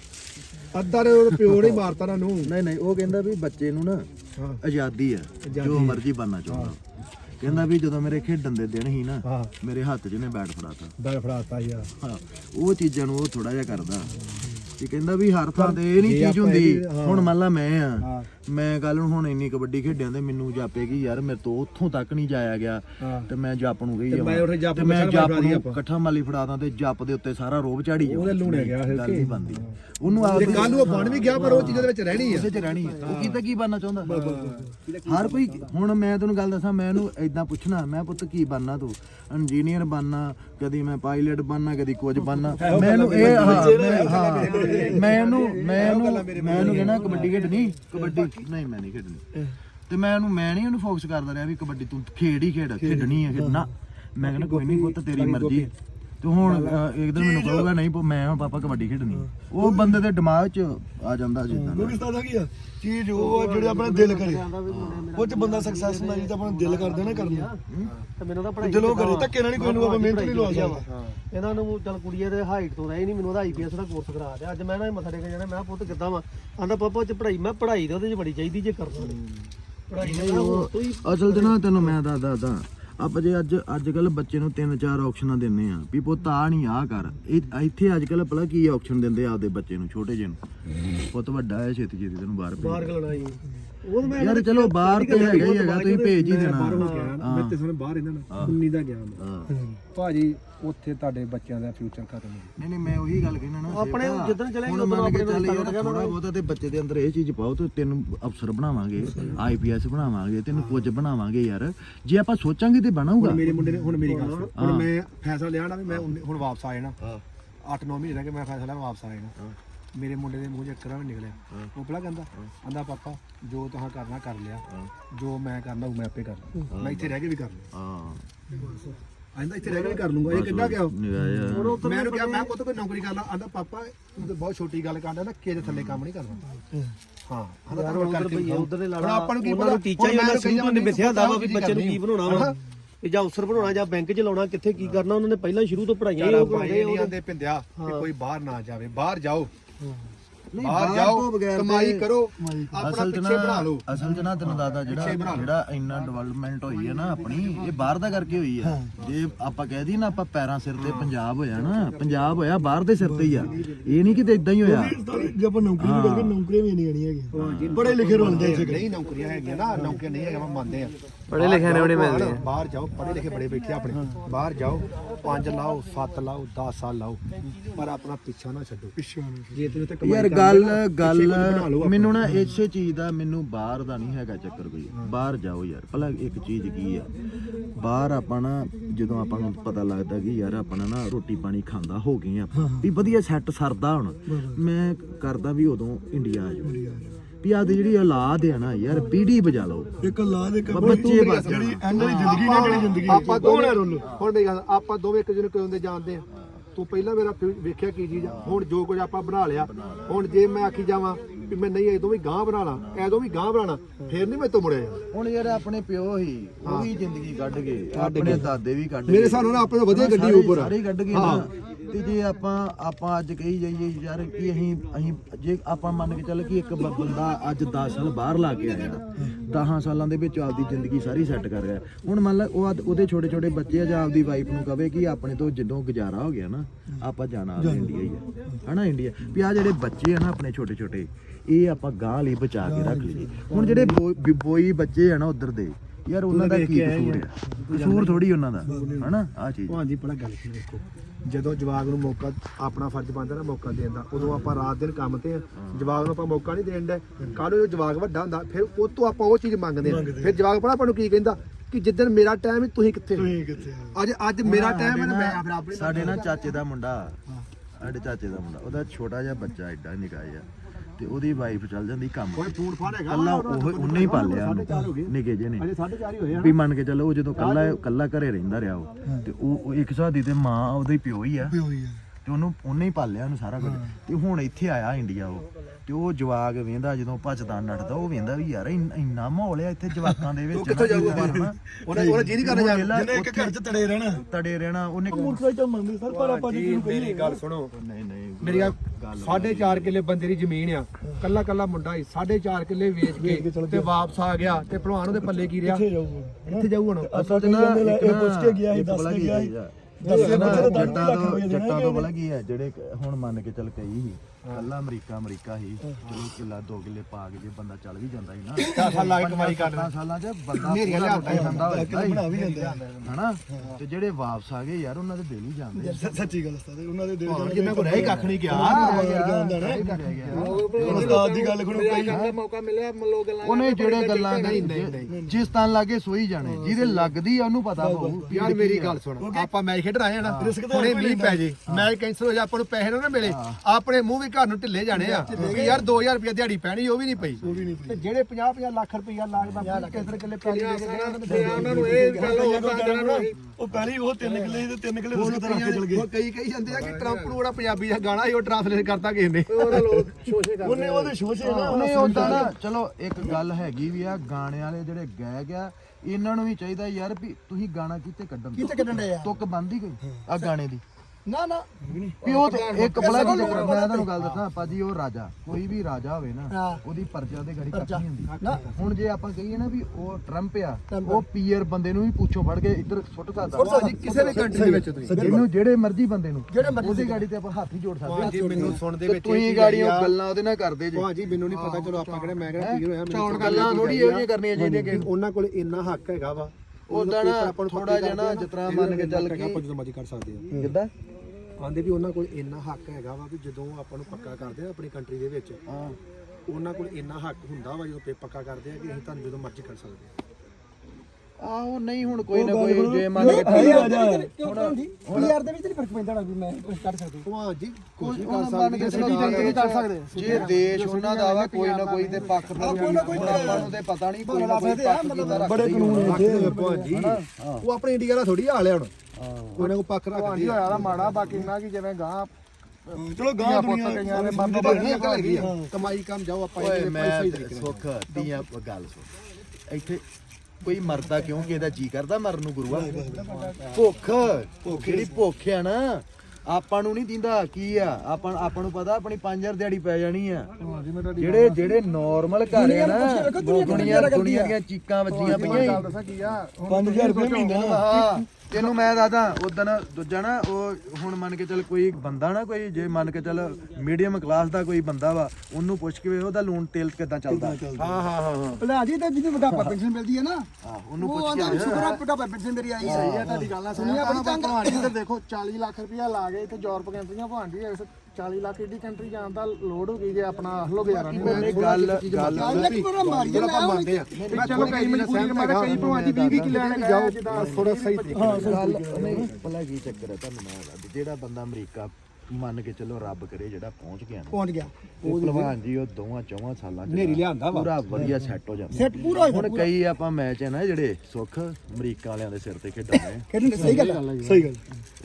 ਅੱਧਾ ਦੇ ਉਹ ਪਿਓ ਨੇ ਮਾਰਤਾ ਨਾ ਨੂੰ ਨਹੀਂ ਨਹੀਂ ਉਹ ਕਹਿੰਦਾ ਵੀ ਬੱਚੇ ਨੂੰ ਨਾ ਹਾਂ। ਆਜ਼ਾਦੀ ਆ ਜੋ ਮਰਜ਼ੀ ਬਣਨਾ ਚਾਹੁੰਦਾ। ਕਹਿੰਦਾ ਵੀ ਜਦੋਂ ਮੇਰੇ ਖੇਡਣ ਦੇ ਦਿਨ ਸੀ ਨਾ ਹਾਂ। ਮੇਰੇ ਹੱਥ 'ਚ ਨੇ ਬੈਟ ਫੜਾਤਾ। ਦਾ ਫੜਾਤਾ ਯਾਰ ਹਾਂ। ਉਹ ਚੀਜ਼ਾਂ ਨੂੰ ਉਹ ਥੋੜਾ ਜਿਹਾ ਕਰਦਾ। ਕਿ ਕਹਿੰਦਾ ਵੀ ਹਰ ਥਾਂ ਤੇ ਇਹ ਨਹੀਂ ਜੇ ਚੀਜ਼ ਹੁੰਦੀ। ਹੁਣ ਮੰਨ ਲਾ ਮੈਂ ਆ। ਮੈਂ ਕੱਲ ਨੂੰ ਹੁਣ ਇੰਨੀ ਕਬੱਡੀ ਖੇਡਿਆਂ ਤੇ ਮੈਨੂੰ ਜਾਪੇਗੀ ਯਾਰ ਮੇਰੇ ਤੋਂ ਉੱਥੋਂ ਤੱਕ ਨਹੀਂ ਜਾਇਆ ਗਿਆ। ਤੇ ਮੈਂ ਜੱਪ ਨੂੰ ਗਈ ਤੇ ਮੈਂ ਉੱਥੇ ਜੱਪ ਤੇ ਨੂੰ ਮੈਂ ਜੱਪ ਨੂੰ ਇਕੱਠਾ ਮਾਲੀ ਫੜਾ ਦਾਂ ਤੇ ਜੱਪ ਦੇ ਉੱਤੇ ਸਾਰਾ ਰੋਬ ਝਾੜੀ ਜਾਊ। ਉਹਦੇ ਲੂਣੇ ਗਿਆ ਫਿਰ ਗੱਲ ਕੇ। ਨਹੀਂ ਬੰਦੀ ਉਹਨੂੰ ਆਪ ਕੱਲ ਉਹ ਬਣ ਵੀ ਗਿਆ ਪਰ ਉਹ ਚੀਜ਼ਾਂ ਦੇ ਵਿੱਚ ਰਹਿਣੀ ਆ। ਉਸੇ ਚ ਰਹਿਣੀ ਹੈ ਉਹ ਕੀਤਾ ਕੀ ਬਣਨਾ ਚਾਹੁੰਦਾ? ਹਰ ਕੋਈ ਹੁਣ ਮੈਂ ਤੈਨੂੰ ਗੱਲ ਦੱਸਾਂ ਮੈਂ ਇਹਨੂੰ ਇਦਾਂ ਪੁੱਛਣਾ ਮੈਂ ਪੁੱਤ ਕੀ ਬਣਨਾ ਤੂੰ? ਇੰਜੀਨੀਅਰ ਬਣਨਾ ਕਦੀ ਮੈਂ ਪਾਇਲਟ ਬਣਨਾ ਕਦੀ ਕੁਝ ਬਣਨਾ। ਮੈਨੂੰ ਇਹ ਹਾਂ ਮੈਂ ਇਹਨੂੰ ਮੈਂ ਇਹਨੂੰ ਮੈਂ ਇਹਨੂੰ ਕਹਿਣਾ ਕਬੱਡੀ ਖੇਡਣੀ ਕਬੱਡੀ। ਨਹੀਂ ਮੈਂ ਨਹੀਂ ਖੇਡਣੀ। ਤੇ ਮੈਂ ਇਹਨੂੰ ਮੈਂ ਨਹੀਂ ਉਹਨੂੰ ਫੋਕਸ ਕਰਦਾ ਰਿਹਾ ਵੀ ਕਬੱਡੀ ਤੂੰ ਖੇਡ ਹੀ ਖੇਡ ਖੇਡਣੀ ਹੈ ਖੇਡਣਾ। ਮੈਂ ਕਹਿੰਦਾ ਕੋਈ ਨਹੀਂ ਪੁੱਤ ਤੇਰੀ ਮਰਜ਼ੀ। ਤੂੰ ਹੁਣ ਦਿਨ ਮੈਨੂੰ ਕਹੂਗਾ ਨਹੀਂ ਮੈਂ ਹੁਣ ਪਾਪਾ ਕਬੱਡੀ ਖੇਡਣੀ ਉਹ ਬੰਦੇ ਦੇ ਦਿਮਾਗ 'ਚ ਆ ਜਾਂਦਾ ਜਿੱਦਾਂ। ਪਾਕਿਸਤਾਨ ਦਾ। ਕੀ ਆ? ਚੀਜ਼ ਉਹ ਆ ਜਿਹੜੇ ਆਪਣਾ ਦਿਲ ਕਰੇ। ਉਹ ਚ ਬੰਦਾ ਸਕਸੈਸ ਹੁੰਦਾ ਜੀ ਤਾਂ ਆਪਣਾ ਦਿਲ ਕਰਦਾ ਨਾ ਕਰਨਾ। ਤੇ ਮੈਨੂੰ ਤਾਂ ਪੜਾਈ ਦਿਲੋਂ ਕਰੇ ਧੱਕੇ ਨਾਲ ਨਹੀਂ ਕੋਈ ਨੂੰ ਆਪਾਂ ਮਿਹਨਤ ਨਹੀਂ ਲਵਾ ਸਕਦਾ ਇਹਨਾਂ ਨੂੰ ਚੱਲ ਕੁੜੀਏ ਦੇ ਹਾਈਟ ਤੋਂ ਰਹਿ ਨਹੀਂ ਮੈਨੂੰ ਉਹਦਾ ਆਈਪੀਐਸ ਦਾ ਕੋਰਸ ਕਰਾ ਦੇ। ਅੱਜ ਮੈਂ ਨਾ ਮੱਥਾ ਟੇਕ ਜਾਣਾ ਮੈਂ ਪੁੱਤ ਕਿੱਦਾਂ ਵਾ? ਆਂਦਾ ਪਾਪਾ ਚ ਪੜਾਈ ਮੈਂ ਪੜਾਈ ਦੇ ਉਹਦੇ ਚ ਬੜੀ ਚਾਹੀਦੀ ਜੇ ਕਰਨਾ ਪੜਾਈ ਤੋਂ ਅਸਲ 'ਚ ਨਾ ਤੈਨੂੰ ਮੈਂ ਦੱਸਦਾ ਦੱਸਦਾ ਆਪਾਂ ਜੇ ਅੱਜ ਅੱਜ ਕੱਲ ਬੱਚੇ ਨੂੰ ਤਿੰਨ ਚਾਰ ਆਪਸ਼ਨਾਂ ਦਿੰਨੇ ਆ, ਵੀ ਪੁੱਤ ਆ ਨਹੀਂ ਆ ਕਰ। ਇਹ, ਇੱਥੇ ਅੱਜ ਕੱਲ ਪਤਾ ਕੀ ਆਪਸ਼ਨ ਦਿੰਦੇ ਆ ਆਪਦੇ ਬੱਚੇ ਨੂੰ, ਛੋਟੇ ਜਿਹੇ ਨੂੰ? ਪੁੱਤ ਵੱਡਾ ਹੈ ਛੇਤੀ ਛੇਤੀ ਤੈਨੂੰ ਬਾਹਰ ਬਾਹਰ ਭੇਜ ਜੀ। ਉਹ ਤਾਂ ਮੈਂ ਯਾਰ ਚਲੋ ਬਾਹਰ ਤੇ ਹੈਗਾ ਹੀ ਹੈਗਾ ਤੁਸੀਂ ਭੇਜ ਹੀ ਦੇਣਾ। ਮੈਂ ਤੇ ਸੁਣ ਬਾਹਰ ਇਹਨਾਂ ਨੂੰ 19 ਦਾ ਗਿਆ ਮੈਂ ਹਾਂ। ਭਾਜੀ ਉੱਥੇ ਤੁਹਾਡੇ ਬੱਚਿਆਂ ਦਾ ਫਿਊਚਰ ਖਤਮ ਹੋ ਨਹੀਂ ਨਹੀਂ ਮੈਂ ਉਹੀ ਗੱਲ ਕਹਿਣਾ ਨਾ ਆਪਣੇ ਜਿੱਦਣ ਚਲੇ ਗਏ ਉਦੋਂ ਆਪਣੇ ਚੱਲ ਯਾਰ ਥੋੜਾ ਬਹੁਤਾ ਤੇ ਬੱਚੇ ਦੇ ਅੰਦਰ ਇਹ ਚੀਜ਼ ਪਾਓ ਤੇ ਤੈਨੂੰ ਅਫਸਰ ਬਣਾਵਾਂਗੇ ਆਈਪੀਐਸ ਬਣਾਵਾਂਗੇ ਤੈਨੂੰ ਕੁਝ ਬਣਾਵਾਂਗੇ ਯਾਰ। ਜੇ ਆਪਾਂ ਸੋਚਾਂਗੇ ਤੇ ਬਣਾਊਗਾ ਮੇਰੇ ਮੁੰਡੇ ਨੇ ਹੁਣ ਮੇਰੀ ਗੱਲ ਸੁਣ। ਹੁਣ ਮੈਂ ਫੈਸਲਾ ਲਿਆ ਨਾ ਵੀ ਮੈਂ ਹੁਣ ਵਾਪਸ ਆ ਜਾਣਾ। 8-9 ਮਹੀਨੇ ਰਹਿ ਕੇ ਮੈਂ ਫੈਸਲਾ ਵਾਪਸ ਆ ਜਾਣਾ। ਮੇਰੇ ਮੁੰਡੇ ਦੇ ਮੂੰਹ 'ਚ ਅੱਖਰਾਂ ਵੀ ਨਿਕਲਿਆ। ਉਹ ਪਲਾ ਕਹਿੰਦਾ ਆਂਦਾ ਪਾਪਾ ਜੋ ਤੁਸੀਂ ਕਰਨਾ ਕਰ ਲਿਆ। ਜੋ ਮੈਂ ਕਰਨਾ ਉਹ ਮੈਂ ਆਪੇ ਕਰਨਾ ਮੈਂ ਇੱਥੇ ਰਹਿ ਕੇ ਵੀ ਕਰ ਲੂੰ ਹਾਂ। ਆਂਦਾ ਇੱਥੇ ਰਹਿ ਕੇ ਵੀ ਕਰ ਲੂੰਗਾ। ਇਹ ਕਿੱਦਾਂ ਗਿਆ ਨਿਗਾਹ ਮੈਂ ਉਹਨੂੰ ਕਿਹਾ ਮੈਂ ਪੁੱਤ ਕੋਈ ਨੌਕਰੀ ਕਰ ਲਾ। ਆਂਦਾ ਪਾਪਾ ਤੂੰ ਤਾਂ ਬਹੁਤ ਛੋਟੀ ਗੱਲ ਕਰਦਾ ਨਾ ਕਿਸੇ ਦੇ ਥੱਲੇ ਕੰਮ ਨਹੀਂ ਕਰਨਾ। ਹਾਂ। ਆਂਦਾ ਯਾਰ ਤਾਂ ਉਧਰ ਕਰਕੇ ਭਈਆ ਦਿਖਾਓ। ਉਧਰ ਦੇ ਹੁਣ ਲਾੜਾ ਆਪਾਂ ਨੂੰ ਕੀ ਉਹਨਾਂ ਪਤਾ? ਨੂੰ ਟੀਚਾ ਹੀ ਉਹਨਾਂ ਸ਼ੁਰੂ ਤੋਂ ਵਾ ਬੱਚੇ ਨੂੰ ਕੀ ਬਣਾਉਣਾ ਵਾ? ਵੀ ਜਾਂ ਅਫਸਰ ਬਣਾਉਣਾ ਜਾਂ ਬੈਂਕ 'ਚ ਲਾਉਣਾ ਕਿੱਥੇ ਕੀ ਕਰਨਾ ਉਹਨਾਂ ਨੇ ਪਹਿਲਾਂ ਸ਼ੁਰੂ ਤੋਂ ਪੜਾਈਆਂ ਹੀ ਉਹ ਨਹੀਂ ਆਂਦੇ ਪਿੰਦਿਆ ਕਿ ਕੋਈ ਬਾਹਰ ਨਾ ਜਾਵੇ ਬਾਹਰ ਜਾਓ। ਬਾਹਰ ਜਾਓ ਕਮਾਈ ਕਰੋ ਆਪਣਾ ਅਸਲ ਚ ਪਿੱਛੇ ਬਣਾ ਲਓ। ਨਾ ਅਸਲ ਚ ਨਾ ਤੈਨੂੰ ਦਾਦਾ ਜਿਹੜਾ ਜਿਹੜਾ ਇੰਨਾ ਡਿਵੈਲਪਮੈਂਟ ਹੋਈ ਹੈ ਨਾ ਆਪਣੀ ਇਹ ਬਾਹਰ ਦਾ ਕਰਕੇ ਹੋਈ ਹੈ। ਜੇ ਆਪਾਂ ਕਹਿ ਦਈਏ ਨਾ ਆਪਾਂ ਪੈਰਾਂ ਸਿਰ ਤੇ ਪੰਜਾਬ ਹੋਇਆ ਨਾ ਪੰਜਾਬ ਹੋਇਆ ਬਾਹਰ ਦੇ ਸਿਰ ਤੇ ਹੀ ਆ। ਇਹ ਨਹੀਂ ਕਿਤੇ ਇਦਾਂ ਹੀ ਹੋਇਆ। ਜੇ ਆਪਾਂ ਨੌਕਰੀ ਦੀ ਗੱਲ ਕਰੀਏ ਨੌਕਰੀਆਂ ਵੀ ਨਹੀਂ ਆਣੀਆਂ ਹੈਗੀਆਂ ਬੜੇ ਲਿਖੇ ਰੋਲਦੇ ਇੱਥੇ। ਨਹੀਂ ਨੌਕਰੀਆਂ ਹੈਗੀਆਂ ਨਾ ਨੌਕਰੀਆਂ ਨਹੀਂ ਹੈਗੀਆਂ ਆਪਾਂ ਮੰਨਦੇ ਆ। ਪੜ੍ਹੇ ਲਿਖਿਆਂ ਨੇ ਬੜੇ ਮਿਲਦੇ ਆ। ਬਾਹਰ ਜਾਓ ਪੜ੍ਹੇ ਲਿਖੇ ਬੜੇ ਬੈਠੇ ਆ ਆਪਣੇ। ਬਾਹਰ ਜਾਓ 5 ਲਾਓ 7 ਲਾਓ 10 ਸਾਲ ਲਾਓ। ਪਰ ਆਪਣਾ ਪਿੱਛਾ ਨਾ ਛੱਡੋ। ਪਿੱਛੇ ਜੇ ਯਾਰ ਗੱਲ ਗੱਲ। ਮੈਨੂੰ ਨਾ ਇਸੇ ਚੀਜ਼ ਦਾ ਮੈਨੂੰ ਬਾਹਰ ਦਾ ਨਹੀਂ ਹੈਗਾ ਚੱਕਰ ਕੋਈ। ਬਾਹਰ ਜਾਓ ਯਾਰ ਭਲਾ ਇੱਕ ਚੀਜ਼ ਕੀ ਆ? ਬਾਹਰ ਆਪਾਂ ਨਾ ਜਦੋਂ ਆਪਾਂ ਨੂੰ ਪਤਾ ਲੱਗਦਾ ਕਿ ਯਾਰ ਆਪਣਾ ਨਾ ਰੋਟੀ ਪਾਣੀ ਖਾਂਦਾ ਹੋ ਗਏ ਆਪਾਂ ਵੀ ਵਧੀਆ ਸੈੱਟ ਸਰਦਾ ਹੁਣ। ਮੈਂ ਕਰਦਾ ਵੀ ਉਦੋਂ ਇੰਡੀਆ ਆ ਜਾਓ ਵੀ ਆਦੀ ਜਿਹੜੀ ਔਲਾਦ ਆ ਨਾ ਯਾਰ ਪੀੜੀ ਬਜਾ ਲਓ। ਇੱਕ ਲਾ ਦੇ ਇੱਕ ਬੱਚੇ ਬਸ ਜਿਹੜੀ ਐਂਡ ਵਾਲੀ ਜ਼ਿੰਦਗੀ ਨਾ ਜਿਹੜੀ ਜ਼ਿੰਦਗੀ ਆਪਾਂ ਦੋਵੇਂ ਹੁਣ ਮੇਰੀ ਗੱਲ ਆਪਾਂ ਦੋਵੇਂ ਇੱਕ ਜਿਹਨੂੰ ਕਿਉਂ ਦੇ ਜਾਣਦੇ ਆ। ਤੂੰ ਪਹਿਲਾਂ ਮੇਰਾ ਫਿ- ਵੇਖਿਆ ਕੀ ਚੀਜ਼ ਆ ਹੁਣ ਜੋ ਕੁਝ ਆਪਾਂ ਬਣਾ ਲਿਆ ਹੁਣ ਜੇ ਮੈਂ ਆਖੀ ਜਾਵਾਂ ਵੀ ਮੈਂ ਨਹੀਂ ਐਦੋਂ ਵੀ ਗਾਂ ਬਣਾ ਲਾਂ ਐਦੋਂ ਵੀ ਗਾਂ ਬਣਾਣਾ ਫੇਰ ਨਹੀਂ ਮੈਂ ਤੋਂ ਮੁੜਿਆ। ਜਾਣਾ। ਹੁਣ ਯਾਰ ਆਪਣੇ ਪਿਓ ਹੀ ਉਹ ਵੀ ਜ਼ਿੰਦਗੀ ਕੱਢ ਗਏ ਆਪਣੇ ਦਾਦੇ ਵੀ ਕੱਢ ਮੇਰੇ ਗਏ। ਹਿਸਾਬ ਨਾਲ ਆਪਣੇ ਤੋਂ ਵਧੀਆ ਗੱਡੀ ਸਾਰੇ- ਆ। ਸਾਰੇ ਕੱਢ ਗਏ ਨਾ। ਤੇ ਜੇ ਆਪਾਂ ਆਪਾਂ ਅੱਜ ਕਹੀ ਜਾਈਏ ਯਾਰ ਕਿ ਅਸੀਂ ਅਸੀਂ ਜੇ ਆਪਾਂ ਮੰਨ ਕੇ ਚੱਲ ਕਿ ਇੱਕ ਬ- ਬੰਦਾ ਅੱਜ 10 ਸਾਲ ਬਾਹਰ ਲਾ ਕੇ ਆਇਆ 10 ਸਾਲਾਂ ਦੇ ਵਿੱਚ ਆਪਦੀ ਜ਼ਿੰਦਗੀ ਸਾਰੀ ਸੈੱਟ ਕਰ ਗਿਆ ਹੁਣ ਮੰਨ ਲਾ ਉਹ ਅੱਜ- ਉਹਦੇ ਛੋਟੇ ਛੋਟੇ ਬੱਚੇ ਆ ਜਾਂ ਆਪਦੀ ਵਾਈਫ ਨੂੰ ਕਵੇ ਕਿ ਆਪਣੇ ਤੋਂ ਜਦੋਂ ਗੁਜ਼ਾਰਾ ਹੋ ਗਿਆ ਨਾ ਆਪਾਂ ਜਾਣਾ ਆਪਦੇ ਇੰਡੀਆ ਹੀ ਆ। ਹਨਾ ਇੰਡੀਆ ਵੀ ਆ ਜਿਹੜੇ ਬੱਚੇ ਆ ਨਾ ਆਪਣੇ ਛੋਟੇ ਛੋਟੇ ਇਹ ਆਪਾਂ ਗਾਂ ਲਈ ਬਚਾ ਕੇ ਰੱਖ ਲਈਏ। ਹੁਣ ਜਿਹੜੇ ਬੋਈ ਬੱਚੇ ਆ ਨਾ ਉਧਰ ਦੇ ਯਾਰ ਉਹਨਾਂ ਦਾ ਕੀ ਕਸੂਰ ਆ। ਕਸੂਰ ਥੋੜੀ ਉਹਨਾਂ ਦਾ ਹਨਾ? ਆ ਚੀਜ਼। ਭਾਂ ਜੀ ਬੜਾ ਗੱਲ ਕੀ ਦੇਖੋ ਜਦੋਂ ਜਵਾਗ ਨੂੰ ਮੌਕਾ ਆਪਣਾ ਫਰਜ਼ ਬਣਦਾ ਨਾ ਮੌਕਾ ਦੇਣ ਦਾ ਉਦੋਂ ਆਪਾਂ ਰਾਤ ਦਿਨ ਕੰਮ ਤੇ ਆ। ਜਵਾਗ ਨੂੰ ਆਪਾਂ ਮੌਕਾ ਨਹੀਂ ਦੇਣ ਦਾ। ਕੱਲ ਨੂੰ ਜਵਾਗ ਵੱਡਾ ਹੁੰਦਾ ਫਿਰ ਉਹ ਤੋਂ ਆਪਾਂ ਉਹ ਚੀਜ਼ ਮੰਗਦੇ ਆ। ਫਿਰ ਜਵਾਗ ਪੜਾ ਆਪਾਂ ਨੂੰ ਕੀ ਕਹਿੰਦਾ? ਕਿ ਜਿੱਦਣ ਮੇਰਾ ਟਾਈਮ ਹੈ ਤੁਸੀਂ ਕਿੱਥੇ? ਅੱਜ ਅੱਜ ਮੇਰਾ ਟਾਈਮ ਹੈ ਨਾ ਮੈਂ ਆਪਣੇ ਸਾਡੇ ਨਾ ਚਾਚੇ ਦਾ ਮੁੰਡਾ। ਸਾਡੇ ਚਾਚੇ ਦਾ ਮੁੰਡਾ। ਉਹਦਾ ਛੋਟਾ ਜਿਹਾ ਬੱਚਾ ਐਡਾ ਨਿਕਾ ਜਿਹਾ। ਤੇ ਉਹਦੀ ਵਾਈਫ ਚੱਲ ਜਾਂਦੀ ਕੰਮ ਕੋਈ ਫੋਨ ਫਾਨ ਹੈਗਾ ਕੱਲਾ ਉਹ ਉਹਨੇ ਹੀ ਪਾਲਿਆ ਨਿੱਕੇ ਜਿਹੇ ਨੇ। ਅਜੇ 4:30 ਹੋਏ ਆ ਵੀ ਮੰਨ ਕੇ ਚੱਲੋ ਉਹ ਜਦੋਂ ਕੱਲਾ ਕੱਲਾ ਘਰੇ ਰਹਿੰਦਾ ਰਿਹਾ ਉਹ ਤੇ ਉਹ ਇੱਕ ਹਿਸਾਬ ਦੀ ਤੇ ਮਾਂ ਉਹਦੀ ਪਿਓ ਹੀ ਆ। ਵੀ ਹੋਈ ਆ। ਤੇ ਉਹਨੂੰ ਉਹਨੇ ਹੀ ਪਾਲਿਆ ਉਹਨੂੰ ਸਾਰਾ ਕੁਝ। ਤੇ ਹੁਣ ਇੱਥੇ ਆਇਆ ਇੰਡੀਆ ਉਹ ਤੇ ਉਹ ਜਵਾਗ ਵੇਂਦਾ ਜਦੋਂ ਭੱਜਦਾ ਨੱਠਦਾ ਉਹ ਵੇਂਦਾ ਵੀ ਯਾਰ ਇੰਨ- ਮਾਹੌਲ ਆ ਇੱਥੇ ਜਵਾਕਾਂ ਦੇ ਵਿੱਚ ਕਿੱਥੋਂ ਜਾਊਗਾ ਬਾਹਰ ਉਹਨੇ ਉਹਨੇ ਜੀ ਨਹੀਂ ਕਰਨਾ ਜਾਣ ਜਿਹਨੇ ਇੱਕ ਘਰ 'ਚ ਤੜੇ ਰਹਿਣਾ। ਤੜੇ ਰਹਿਣਾ ਉਹਨੇ ਮੋਟਰਸਾਈਕਲ ਤਾਂ ਮੰਨਦੇ ਸਰ ਪਰ ਆਪਾਂ ਜੀ ਮੇਰੀ ਗੱਲ ਸੁਣੋ। ਨਹੀਂ ਨਹੀਂ। ਮੇਰੀ ਗੱਲ 4.5 ਕਿੱਲੇ ਬੰਦੇ ਦੀ ਜ਼ਮੀਨ ਆ। ਕੱਲਾ ਕੱਲਾ ਮੁੰਡਾ ਹੀ 4.5 ਕਿੱਲੇ ਵੇਚ ਕੇ ਤੇ ਵਾਪਸ ਆ ਗਿਆ ਤੇ ਭਲਵਾਨ ਉਹਦੇ ਪੱਲੇ ਕੀ ਰਿਹਾ? ਕਿੱਥੇ ਜਾਊ ਹੁਣ? ਅਸਲ 'ਚ ਨਾ ਇਹ ਪੁੱਛ ਕੇ ਗਿਆ ਸੀ, ਦੱਸ ਕੇ ਗਿਆ ਸੀ। ਤਾਂ ਜੱਟਾਂ ਤੋਂ ਜੱਟਾਂ ਤੋਂ। ਭਲਾ ਕੀ ਹੈ ਜਿਹੜੇ ਹੁਣ ਮੰਨ ਕੇ ਚੱਲ ਕਈ ਸੀ ਕੱਲਾ ਅਮਰੀਕਾ ਅਮਰੀਕਾ ਹੀ। ਚਲੋ ਕਿੱਲਾ ਦੋ ਕਿੱਲੇ ਪਾ ਕੇ ਜੇ ਬੰਦਾ ਚੱਲ ਵੀ ਜਾਂਦਾ ਸੀ ਨਾ। 10 ਸਾਲ ਲਾ ਕੇ ਕਮਾਈ ਕਰ ਪੰਜਾਂ ਸਾਲਾਂ 'ਚ ਬੰਦਾ ਮੇਰੀਆਂ ਪੂਰਾ ਲਿਆਉਂਦਾ ਹੀ ਬੰਦਾ ਹੋ। ਜਾਂਦਾ ਬਣਾ ਵੀ ਲੈਂਦਾ ਹਨਾ? ਤੇ ਜਿਹੜੇ ਵਾਪਸ ਆ ਗਏ ਯਾਰ ਉਹਨਾਂ ਦੇ ਦਿਲ ਹੀ ਜਾਂਦੇ ਸੱਚੀ ਗੱਲ ਸਤਾਦੇ ਉਹਨਾਂ ਦੇ ਦਿਲ ਹੁਣ ਜਿੰਨਾ ਕੋ ਰਹਿ ਕੱਖ ਨਹੀਂ ਗਿਆ। ਉਸਤਾਦ ਦੀ ਗੱਲ ਸੁਣੋ ਕਈ। ਮੌਕਾ ਮਿਲਿਆ ਮਲੋ ਗੱਲਾਂ ਉਹਨੇ ਜਿਹੜੇ ਗੱਲਾਂ ਨਹੀਂ ਜਿਸ ਤਾਂ ਲਾਗੇ ਸੋਈ ਜਾਣੇ ਜਿਹਦੇ ਲੱਗਦੀ ਆ ਉਹਨੂੰ ਪਤਾ ਹੋਊ ਯਾਰ ਮੇਰੀ ਗੱਲ ਸੁਣ। ਆਪਾਂ ਮੈਚ ਖੇਡਣ ਆਏ ਆ ਨਾ। ਹੁਣੇ ਮੀਂਹ ਪੈ ਜੇ। ਮੈਚ ਕੈਂਸਲ ਹੋ ਜਾ ਆਪਾਂ ਨੂੰ ਪੈਸੇ ਨਾ ਨਾ ਮਿਲੇ। ਆਪਣੇ ਮੂੰਹ ਵੀ ਘਰ ਨੂੰ ਢਿੱਲੇ ਜਾਣੇ ਆ। ਕਿ ਯਾਰ 2000 ਰੁਪਏ ਦਿਹਾੜੀ ਪੈਣੀ ਉਹ ਵੀ ਨਹੀਂ ਪਈ। ਤੇ ਜਿਹੜੇ 50 50 ਲੱਖ ਰੁਪਇਆ ਲੱਗਦਾ ਕਿਸਰ ਕਿੱਲੇ ਪੈਲੀ ਦੇ ਕੇ ਉਹਨਾਂ ਨੂੰ ਇਹ ਗੱਲ ਉਹ ਪਹਿਲੀ ਉਹ ਤਿੰਨ ਕਿੱਲੇ ਤੇ ਤਿੰਨ ਕਿੱਲੇ ਉਸ ਤਰ੍ਹਾਂ ਕੇ ਚਲ ਗਏ। ਉਹ ਕਈ ਕਈ ਜਾਂਦੇ ਆ ਕਿ ਟਰੰਪ ਨੂੰ ਜਿਹੜਾ ਪੰਜਾਬੀ ਦਾ ਗਾਣਾ ਉਹ ਟ੍ਰਾਂਸਲੇਟ ਕਰਤਾ ਕਿਸੇ ਨੇ। ਉਹਨੇ ਉਹਦੇ ਸ਼ੋਸ਼ੇ ਨਾ ਉਹਨੇ ਉਦਾਂ ਨਾ ਚਲੋ ਇੱਕ ਗੱਲ ਹੈਗੀ ਵੀ ਆ ਗਾਣੇ ਵਾਲੇ ਜਿਹੜੇ ਗਾਇਕ ਆ ਇਹਨਾਂ ਨੂੰ ਵੀ ਚਾਹੀਦਾ ਯਾਰ ਵੀ ਤੁਸੀਂ ਗਾਣਾ ਕਿਤੇ ਕੱਢਣ ਕਿਤੇ ਕੱਢਣ ਦੇ ਆ? ਤੁੱਕ ਬੰਦੀ ਕੋਈ ਆ ਗਾਣੇ ਦੀ। ਨਾ ਨਾ। ਵੀ ਉਹ ਤੇ ਇੱਕ ਬੜਾ ਕੀ ਚੱਕਰ ਮੈਂ ਤੁਹਾਨੂੰ ਗੱਲ ਦੱਸਾਂ ਭਾਜੀ ਉਹ ਰਾਜਾ ਕੋਈ ਵੀ ਰਾਜਾ ਹੋਵੇ ਨਾ ਉਹਦੀ ਪਰਜਾ ਦੇ ਗੜੀ ਕੱਟ ਨਹੀਂ ਹੁੰਦੀ। ਹੁਣ ਜੇ ਆਪਾਂ ਕਹੀਏ ਨਾ ਵੀ ਉਹ ਟਰੰਪ ਆ ਉਹ ਪੀਅਰ ਬੰਦੇ ਨੂੰ ਵੀ ਪੁੱਛੋਂ ਫੜ ਕੇ ਇੱਧਰ ਸੁੱਟ ਸਕਦਾ। ਕਿਸੇ ਵੀ ਕੰਟਰੀ ਦੇ ਵਿੱਚ ਤੁਸੀਂ। ਜਿਹਨੂੰ ਜਿਹੜੇ ਮਰਜ਼ੀ ਬੰਦੇ ਨੂੰ ਉਹਦੀ ਗਾੜੀ ਤੇ ਆਪਾਂ ਹੱਥ ਹੀ ਜੋੜ ਸਕਦੇ ਜੀ ਮੈਨੂੰ ਸੁਣ ਦੇ ਤੇ ਵਿੱਚ ਤੁਸੀਂ ਗਾੜੀਆਂ ਗੱਲਾਂ ਉਹਦੇ ਨਾਲ ਕਰਦੇ ਜੇ। ਭਾਜੀ ਮੈਨੂੰ ਨਹੀਂ ਪਤਾ ਚਲੋ ਆਪਾਂ ਕਿਹੜਾ ਮੈਂ ਕਿਹੜਾ ਪੀਰ ਹੋਇਆ ਚੌਣ ਗੱਲਾਂ ਥੋੜੀ ਇਹੋ ਜਿਹੀਆਂ ਕਰਨੀਆਂ ਚਾਹੀਦੀਆਂ ਕਿ ਉਹਨਾਂ ਕੋਲ ਇੰਨਾ ਹੱਕ ਹੈਗਾ ਵਾ। ਉਦਾਂ ਨਾ ਥੋੜਾ ਜਿਹਾ ਨਾ ਜਿਸ ਤਰ੍ਹਾਂ ਮੰਨ ਕੇ ਚੱਲ ਆਪਾਂ ਕੇ ਜਦੋਂ ਮਰਜ਼ੀ ਕਰ ਸਕਦੇ ਆ। ਕਿੱਦਾਂ? ਆਂਦੇ ਵੀ ਉਹਨਾਂ ਕੋਲ ਇੰਨਾ ਹੱਕ ਹੈਗਾ ਵਾ ਵੀ ਜਦੋਂ ਆਪਾਂ ਨੂੰ ਪੱਕਾ ਕਰਦੇ ਆ ਆਪਣੀ ਕੰਟਰੀ ਦੇ ਵਿੱਚ ਹਾਂ। ਉਹਨਾਂ ਕੋਲ ਇੰਨਾ ਹੱਕ ਹੁੰਦਾ ਵਾ ਜਦੋਂ ਪੇ ਪੱਕਾ ਕਰਦੇ ਆ ਕਿ ਅਸੀਂ ਤੁਹਾਨੂੰ ਜਦੋਂ ਮਰਜ਼ੀ ਕਰ ਸਕਦੇ ਆਹੋ ਨਹੀਂ ਹੁਣ ਕੋਈ ਨਾ ਕੋਈ ਜੇ ਮੰਨ ਕੇ ਹੈ ਹੀ ਰਾਜਾ ਯਾਰ ਦੇ ਵਿੱਚ ਨਹੀਂ ਫ਼ਰਕ ਪੈਂਦਾ ਵੀ ਮੈਂ ਕੁਝ ਕਰ ਸਕਦਾ। ਹਾਂ ਜੀ ਕੁਝ ਹੁਣ ਮੰਨ ਕੇ ਚੱਲ ਜੇ ਦੇਸ਼ ਉਹਨਾਂ ਦਾ ਵਾ ਕੋਈ ਨਾ ਕੋਈ ਤੇ ਪੱਖ ਫਿਰ ਆਪਾਂ ਨੂੰ ਤੇ ਪਤਾ ਨਹੀਂ ਕੋਈ ਨਾ ਕੋਈ ਪੱਖ ਬੜੇ ਕਾਨੂੰਨ ਜੀ ਉਹ ਆਪਣੇ ਇੰਡੀਆ ਦਾ ਥੋੜੀ ਹਾਲ ਹੈ ਹੁਣ। ਕੋਈ ਨਾ ਪੱਖ ਰੱਖਦੀ ਹੋਇਆ ਮਾੜਾ ਬਾਕੀ ਨਾ ਕਿ ਜਿਵੇਂ ਗਾਂ ਚਲੋ ਗਾਂ ਦੁਨੀਆ ਕਈਆਂ ਨੇ ਬਾਬਾ ਬਾਬਾ ਗੱਲ ਹੈਗੀ ਆ। ਕਮਾਈ ਕੰਮ ਜਾਓ ਆਪਾਂ ਇਹਦੇ ਤਰੀਕੇ ਨਾਲ ਸੁੱਖ ਦੀਆਂ ਗੱਲ ਸੁਣ। ਇੱਥੇ ਕੋਈ ਮਰਦਾ ਕਿਉਂ? ਕਿਸੇ ਦਾ ਜੀ ਕਰਦਾ ਮਰਨ ਨੂੰ ਗੁਰੂਆ? ਭੁੱਖ ਜਿਹੜੀ ਭੁੱਖ ਆ ਨਾ ਆਪਾਂ ਨੂੰ ਨਹੀਂ ਦਿੰਦਾ। ਕੀ ਆ? ਆਪਾਂ ਆਪਾਂ ਨੂੰ ਪਤਾ ਆਪਣੀ 5000 ਦਿਹਾੜੀ ਪੈ ਜਾਣੀ ਆ। ਜਿਹੜੇ ਜਿਹੜੇ ਨਾਰਮਲ ਘਰ ਆ ਨਾ ਦੁਨੀਆ ਦੁਨੀਆ ਦੀਆਂ ਚੀਕਾਂ ਵੱਜੀਆਂ ਪਈਆਂ ਈ। 5000 ਰੁਪਏ ਮਹੀਨਾ। ਹਾਂ। ਤੈਨੂੰ ਮੈਂ ਦੱਸਦਾ ਉਦਣ ਦੂਜਾ ਨਾ ਉਹ ਹੁਣ ਮੰਨ ਕੇ ਚੱਲ ਕੋਈ ਬੰਦਾ ਨਾ ਕੋਈ ਜੇ ਮੰਨ ਕੇ ਚੱਲ ਮੀਡੀਅਮ ਕਲਾਸ ਦਾ ਕੋਈ ਬੰਦਾ ਵਾ ਉਹਨੂੰ ਪੁੱਛ ਕੇ ਵੇ ਉਹਦਾ ਲੂਣ ਤੇਲ ਕਿਦਾਂ ਚੱਲਦਾ? ਹਾਂ ਹਾਂ ਹਾਂ ਹਾਂ। ਭਲਾ ਜੀ ਤੇ ਜਿਹਨੂੰ ਵੱਡਾ ਪੈਨਸ਼ਨ ਮਿਲਦੀ ਹੈ ਨਾ ਹਾਂ ਉਹਨੂੰ ਉਹ ਪੁੱਛ ਆਂਦਾ ਕੇ ਸ਼ੁਕਰ ਆ ਵੱਡਾ ਪੈਨਸ਼ਨ ਮੇਰੀ ਆਈ ਹੈ ਸਹੀ ਹੈ ਤੁਹਾਡੀ ਗੱਲ ਨਾਲ ਸੁਣਿਆ ਬੜੀ ਤੰਗ? ਇੱਧਰ ਦੇਖੋ 40 ਲੱਖ ਰੁਪਇਆ ਲਾ ਗਏ ਇੱਥੇ ਯੂਰਪ ਕੰਟਰੀਆਂ ਭਾਂਡੀ ਐ 40 ਲੱਖ ਏਡੀ ਕੰਟਰੀ ਜਾਣ ਦਾ ਲੋਡ ਹੋ ਗਈ ਜੇ ਆਪਣਾ ਹਲੋ ਗੁਜ਼ਾਰਾ ਨਹੀਂ ਉਹਨੇ ਗੱਲ ਗੱਲ ਇੱਕ ਵਾਰ ਮਾਰੀ ਜੇ ਲੈ ਮੰਨਦੇ ਆ। ਮੈਂ ਚਲੋ ਕਈ ਮਜਬੂਰੀ ਮੈਂ ਕਈ ਭਵਾਂ ਦੀ 20 20 ਕਿੱਲੇ ਲੈਣੇ ਜਾਓ ਜਿੱਦਾਂ ਥੋੜਾ ਸਹੀ ਤਰੀਕੇ ਗੱਲ ਨਹੀਂ ਭਲਾ ਕੀ ਚੱਕਰ ਹੈ ਤੁਹਾਨੂੰ ਮੈਂ ਜਿਹੜਾ ਬੰਦਾ ਅਮਰੀਕਾ ਮੰਨ ਕੇ ਚੱਲੋ ਰੱਬ ਕਰੇ ਜਿਹੜਾ ਪਹੁੰਚ ਗਿਆ ਨਾ। ਪਹੁੰਚ ਗਿਆ। ਉਹ ਭਲਵਾਨ ਜੀ ਉਹ ਦੋਵਾਂ ਚੌਵਾਂ ਸਾਲਾਂ ਚ ਨੇਰੀ ਲਿਆਂਦਾ ਵਾ। ਪੂਰਾ ਵਧੀਆ ਸੈੱਟ ਹੋ ਜਾਂਦਾ। ਸੈੱਟ ਪੂਰਾ ਹੁਣ ਕਈ ਆਪਾਂ ਮੈਚ ਹੈ ਨਾ ਜਿਹੜੇ ਸੁੱਖ ਅਮਰੀਕਾ ਵਾਲਿਆਂ ਦੇ ਸਿਰ ਤੇ ਖੇਡਣ ਨੇ ਕਿਹਨੂੰ ਸਹੀ ਗੱਲ ਹੈ ਸਹੀ ਗੱਲ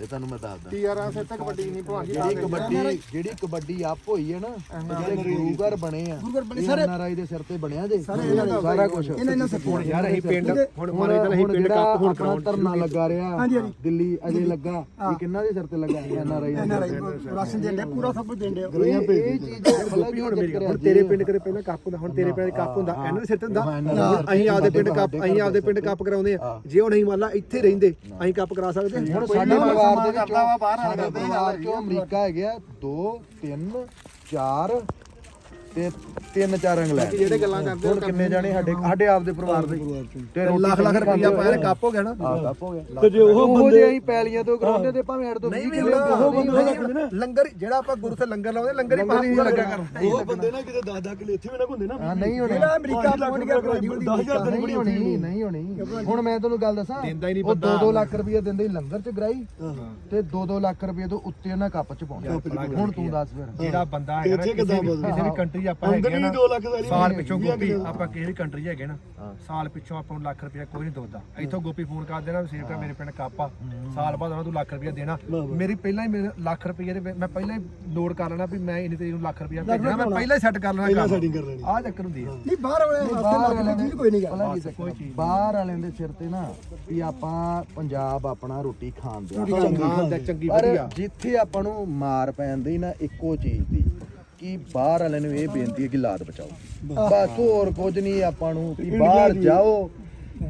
ਇਹ ਤੁਹਾਨੂੰ ਮੈਂ ਦੱਸਦਾ। ਟੀਆਰਐਸ ਇੱਥੇ ਕਬੱਡੀ ਨਹੀਂ ਭਾਂਡੀ ਜਿਹੜੀ ਕਬੱਡੀ ਜਿਹੜੀ ਕਬੱਡੀ ਆਪ ਹੋਈ ਹੈ ਨਾ ਜਿਹੜੇ ਗੁਰੂਗਰ ਬਣੇ ਆ ਬਣੇ ਸਾਰੇ ਐਨਆਰਆਈ ਦੇ ਸਿਰ ਤੇ ਬਣਿਆ ਜੇ। ਸਾਰਾ ਕੁਝ ਇਹਨਾਂ ਇਹਨਾਂ ਹੁਣ ਯਾਰ ਅਸੀਂ ਪਿੰਡ ਹੁਣ ਹੁਣ ਮਾਰੇ ਤਾਂ ਅਸੀਂ ਪਿੰਡ ਕੱਪ ਹੁਣ ਕਰਾਉਣ ਧਰਨਾ ਲੱਗਾ ਰਿਹਾ ਦਿੱਲੀ ਅਜੇ ਲੱਗਾ। ਇਹ ਕਿੰਨਾ ਦੇ ਸਿਰ ਤੇ ਲੱਗਾ? ਐਨਆਰਆਈ ਰਾਸ਼ਨ ਦੇਣ ਡਿਆ, ਪੂਰਾ ਸਭ ਕੁਝ ਦੇਣ ਡਿਆ। ਇਹ ਚੀਜ਼ ਗੋਪੀ ਹੁਣ ਮੇਰੀ ਗੱਲ, ਹੁਣ ਤੇਰੇ ਪਿੰਡ ਕਰੇ ਪਹਿਲਾਂ ਕੱਪ ਹੁੰਦਾ ਹੁਣ ਤੇਰੇ ਪਿੰਡ ਕੱਪ ਹੁੰਦਾ। ਇਹਨਾਂ ਦੇ ਸਿਰ ਤੇ ਹੁੰਦਾ। ਅਸੀਂ ਆਪਦੇ ਪਿੰਡ ਕੱਪ ਅਸੀਂ ਆਪਦੇ ਪਿੰਡ ਕੱਪ ਕਰਾਉਂਦੇ ਆ। ਜੇ ਹੁਣ ਅਸੀਂ ਮੰਨ ਲਾ ਇੱਥੇ ਰਹਿੰਦੇ। ਅਸੀਂ ਕੱਪ ਕਰਾ ਸਕਦੇ ਹਾਂ? ਹੁਣ ਸਾਡੇ ਪਰਿਵਾਰ ਦੇ ਵਿੱਚੋਂ ਸਾਡੇ ਪਰਿਵਾਰ ਚੋਂ ਅਮਰੀਕਾ ਹੈਗੇ ਆ। 2 3 4 ਤੇ ਤਿੰਨ ਚਾਰ ਇੰਗਲੈਂਡ ਜਿਹੜੇ ਗੱਲਾਂ ਕਰਦੇ ਹੁਣ ਕਿੰਨੇ ਜਾਣੇ ਸਾਡੇ ਸਾਡੇ ਆਪ ਦੇ। ਪਰਿਵਾਰ ਦੇ ਤੇ ਲੱਖ ਲੱਖ ਰੁਪਈਆ ਪਾਇਆ ਕੱਪ ਹੋ ਗਿਆ ਨਾ। ਹਾਂ ਕੱਪ ਹੋ ਗਿਆ। ਤੇ ਜੇ ਉਹ ਬੰਦੇ ਅਸੀਂ ਪੈਲੀਆਂ ਤੋਂ ਕਰਾਉਂਦੇ ਤੇ ਭਾਵੇਂ ਤੋਂ 20 ਕਿਲੋ ਉਹ ਬੰਦੇ ਲੰਗਰ ਜਿਹੜਾ ਆਪਾਂ ਗੁਰੂ ਤੇ ਲੰਗਰ ਲਾਉਂਦੇ ਲੰਗਰ ਹੀ ਪਾਣੀ ਪੂਰਾ ਲੱਗਾ ਕਰ। ਉਹ ਬੰਦੇ ਨਾ ਕਿਤੇ 10 10 ਕਿਲੇ ਇੱਥੇ ਵੀ ਨਾ ਹੁੰਦੇ ਨਾ। ਹਾਂ ਨਹੀਂ ਹੋਣੀ। ਜਿਹੜਾ ਅਮਰੀਕਾ ਪਹੁੰਚ ਗਿਆ ਕਬੱਡੀ ਉਹਦੀ 10000 ਤੇ ਨਹੀਂ ਹੋਣੀ। ਨਹੀਂ ਹੋਣੀ ਹੁਣ ਮੈਂ ਤੁਹਾਨੂੰ ਗੱਲ ਦੱਸਾਂ ਦਿੰਦਾ ਹੀ ਨਹੀਂ ਉਹ 2-2 ਲੱਖ ਰੁਪਏ ਦਿੰਦੇ ਲੰਗਰ ਚ ਗਰਾਈ ਤੇ 2-2 ਲੱਖ ਰੁਪਏ ਤੋਂ ਉੱਤੇ ਉਹਨਾਂ ਕੱਪ ਚ ਪਾਉਂਦੇ। ਹੁਣ ਤੂੰ ਦੱਸ ਫਿਰ। ਜਿਹੜਾ ਬੰਦਾ ਹੈਗਾ ਕਿਸੇ ਵੀ ਬਦਲਦਾ? ਕੰਟਰੀ ਆਪਾਂ ਹੈਗੇ ਨਾ 2 ਲੱਖ ਸਾਰੀ ਸਾਲ ਪਿੱਛੋਂ ਗੋਪੀ ਆਪਾਂ ਵੀ ਕੰਟਰੀ ਹੈਗੇ ਨਾ ਸਾਲ ਪਿੱਛੋਂ ਆਪਾਂ ਨੂੰ ਲੱਖ ਰੁਪਇਆ ਕੋਈ ਨਹੀਂ ਦੋਦਾ। ਇੱਥੋਂ ਗੋਪੀ ਫੋਨ ਕਰ ਦੇਣਾ ਸੇਵਕਾ ਮੇਰੇ ਪਿੰਡ ਕਾਪਾ। ਸਾਲ ਬਾਅਦ ਉਹਨਾਂ ਤੂੰ ਲੱਖ ਰੁਪਇਆ ਦੇਣਾ। ਮੇਰੀ ਪਹਿਲਾਂ ਹੀ ਮੇਰੇ ਲੱਖ ਰੁਪਏ ਦੇ ਮੈਂ ਪਹਿਲਾਂ ਹੀ ਲੋਡ ਕਰ ਲੈਣਾ ਵੀ ਮੈਂ ਇੰਨੀ ਤਰੀਕ ਨੂੰ ਲੱਖ ਰੁਪਇਆ ਭੇਜਣਾ ਮੈਂ ਪਹਿਲਾਂ ਹੀ ਸੈੱਟ ਕਰ ਲੈਣਾ ਕੰਮ। ਕਰ। ਆਹ ਚੱਕਰ ਹੁੰਦੀ ਆ। ਨਹੀਂ ਬਾਹਰ ਵਾਲੇ ਚੀਜ਼ ਕੋਈ ਨਹੀਂ ਗਾ ਪਤਾ ਕੀ ਚੱਕਰ ਆ? ਬਾਹਰ ਵਾਲਿਆਂ ਦੇ ਸਿਰ ਤੇ ਨਾ ਵੀ ਆਪਾਂ ਪੰਜਾਬ ਆਪਣਾ ਰੋਟੀ ਖਾਣ ਦੇ ਚੰਗੀ ਵਧੀਆ। ਜਿੱਥੇ ਆਪਾਂ ਨੂੰ ਮਾਰ ਪੈਂਦੀ ਨਾ ਇੱਕੋ ਚੀਜ਼ ਦੀ। ਕਿ ਬਾਹਰ ਵਾਲਿਆਂ ਨੂੰ ਇਹ ਬੇਨਤੀ ਹੈ ਕਿ ਲਾਦ ਬਚਾਓ। ਬਸ। ਹੋਰ ਕੁਝ ਨਹੀਂ ਆਪਾਂ ਨੂੰ ਕਿ ਬਾਹਰ ਜਾਓ।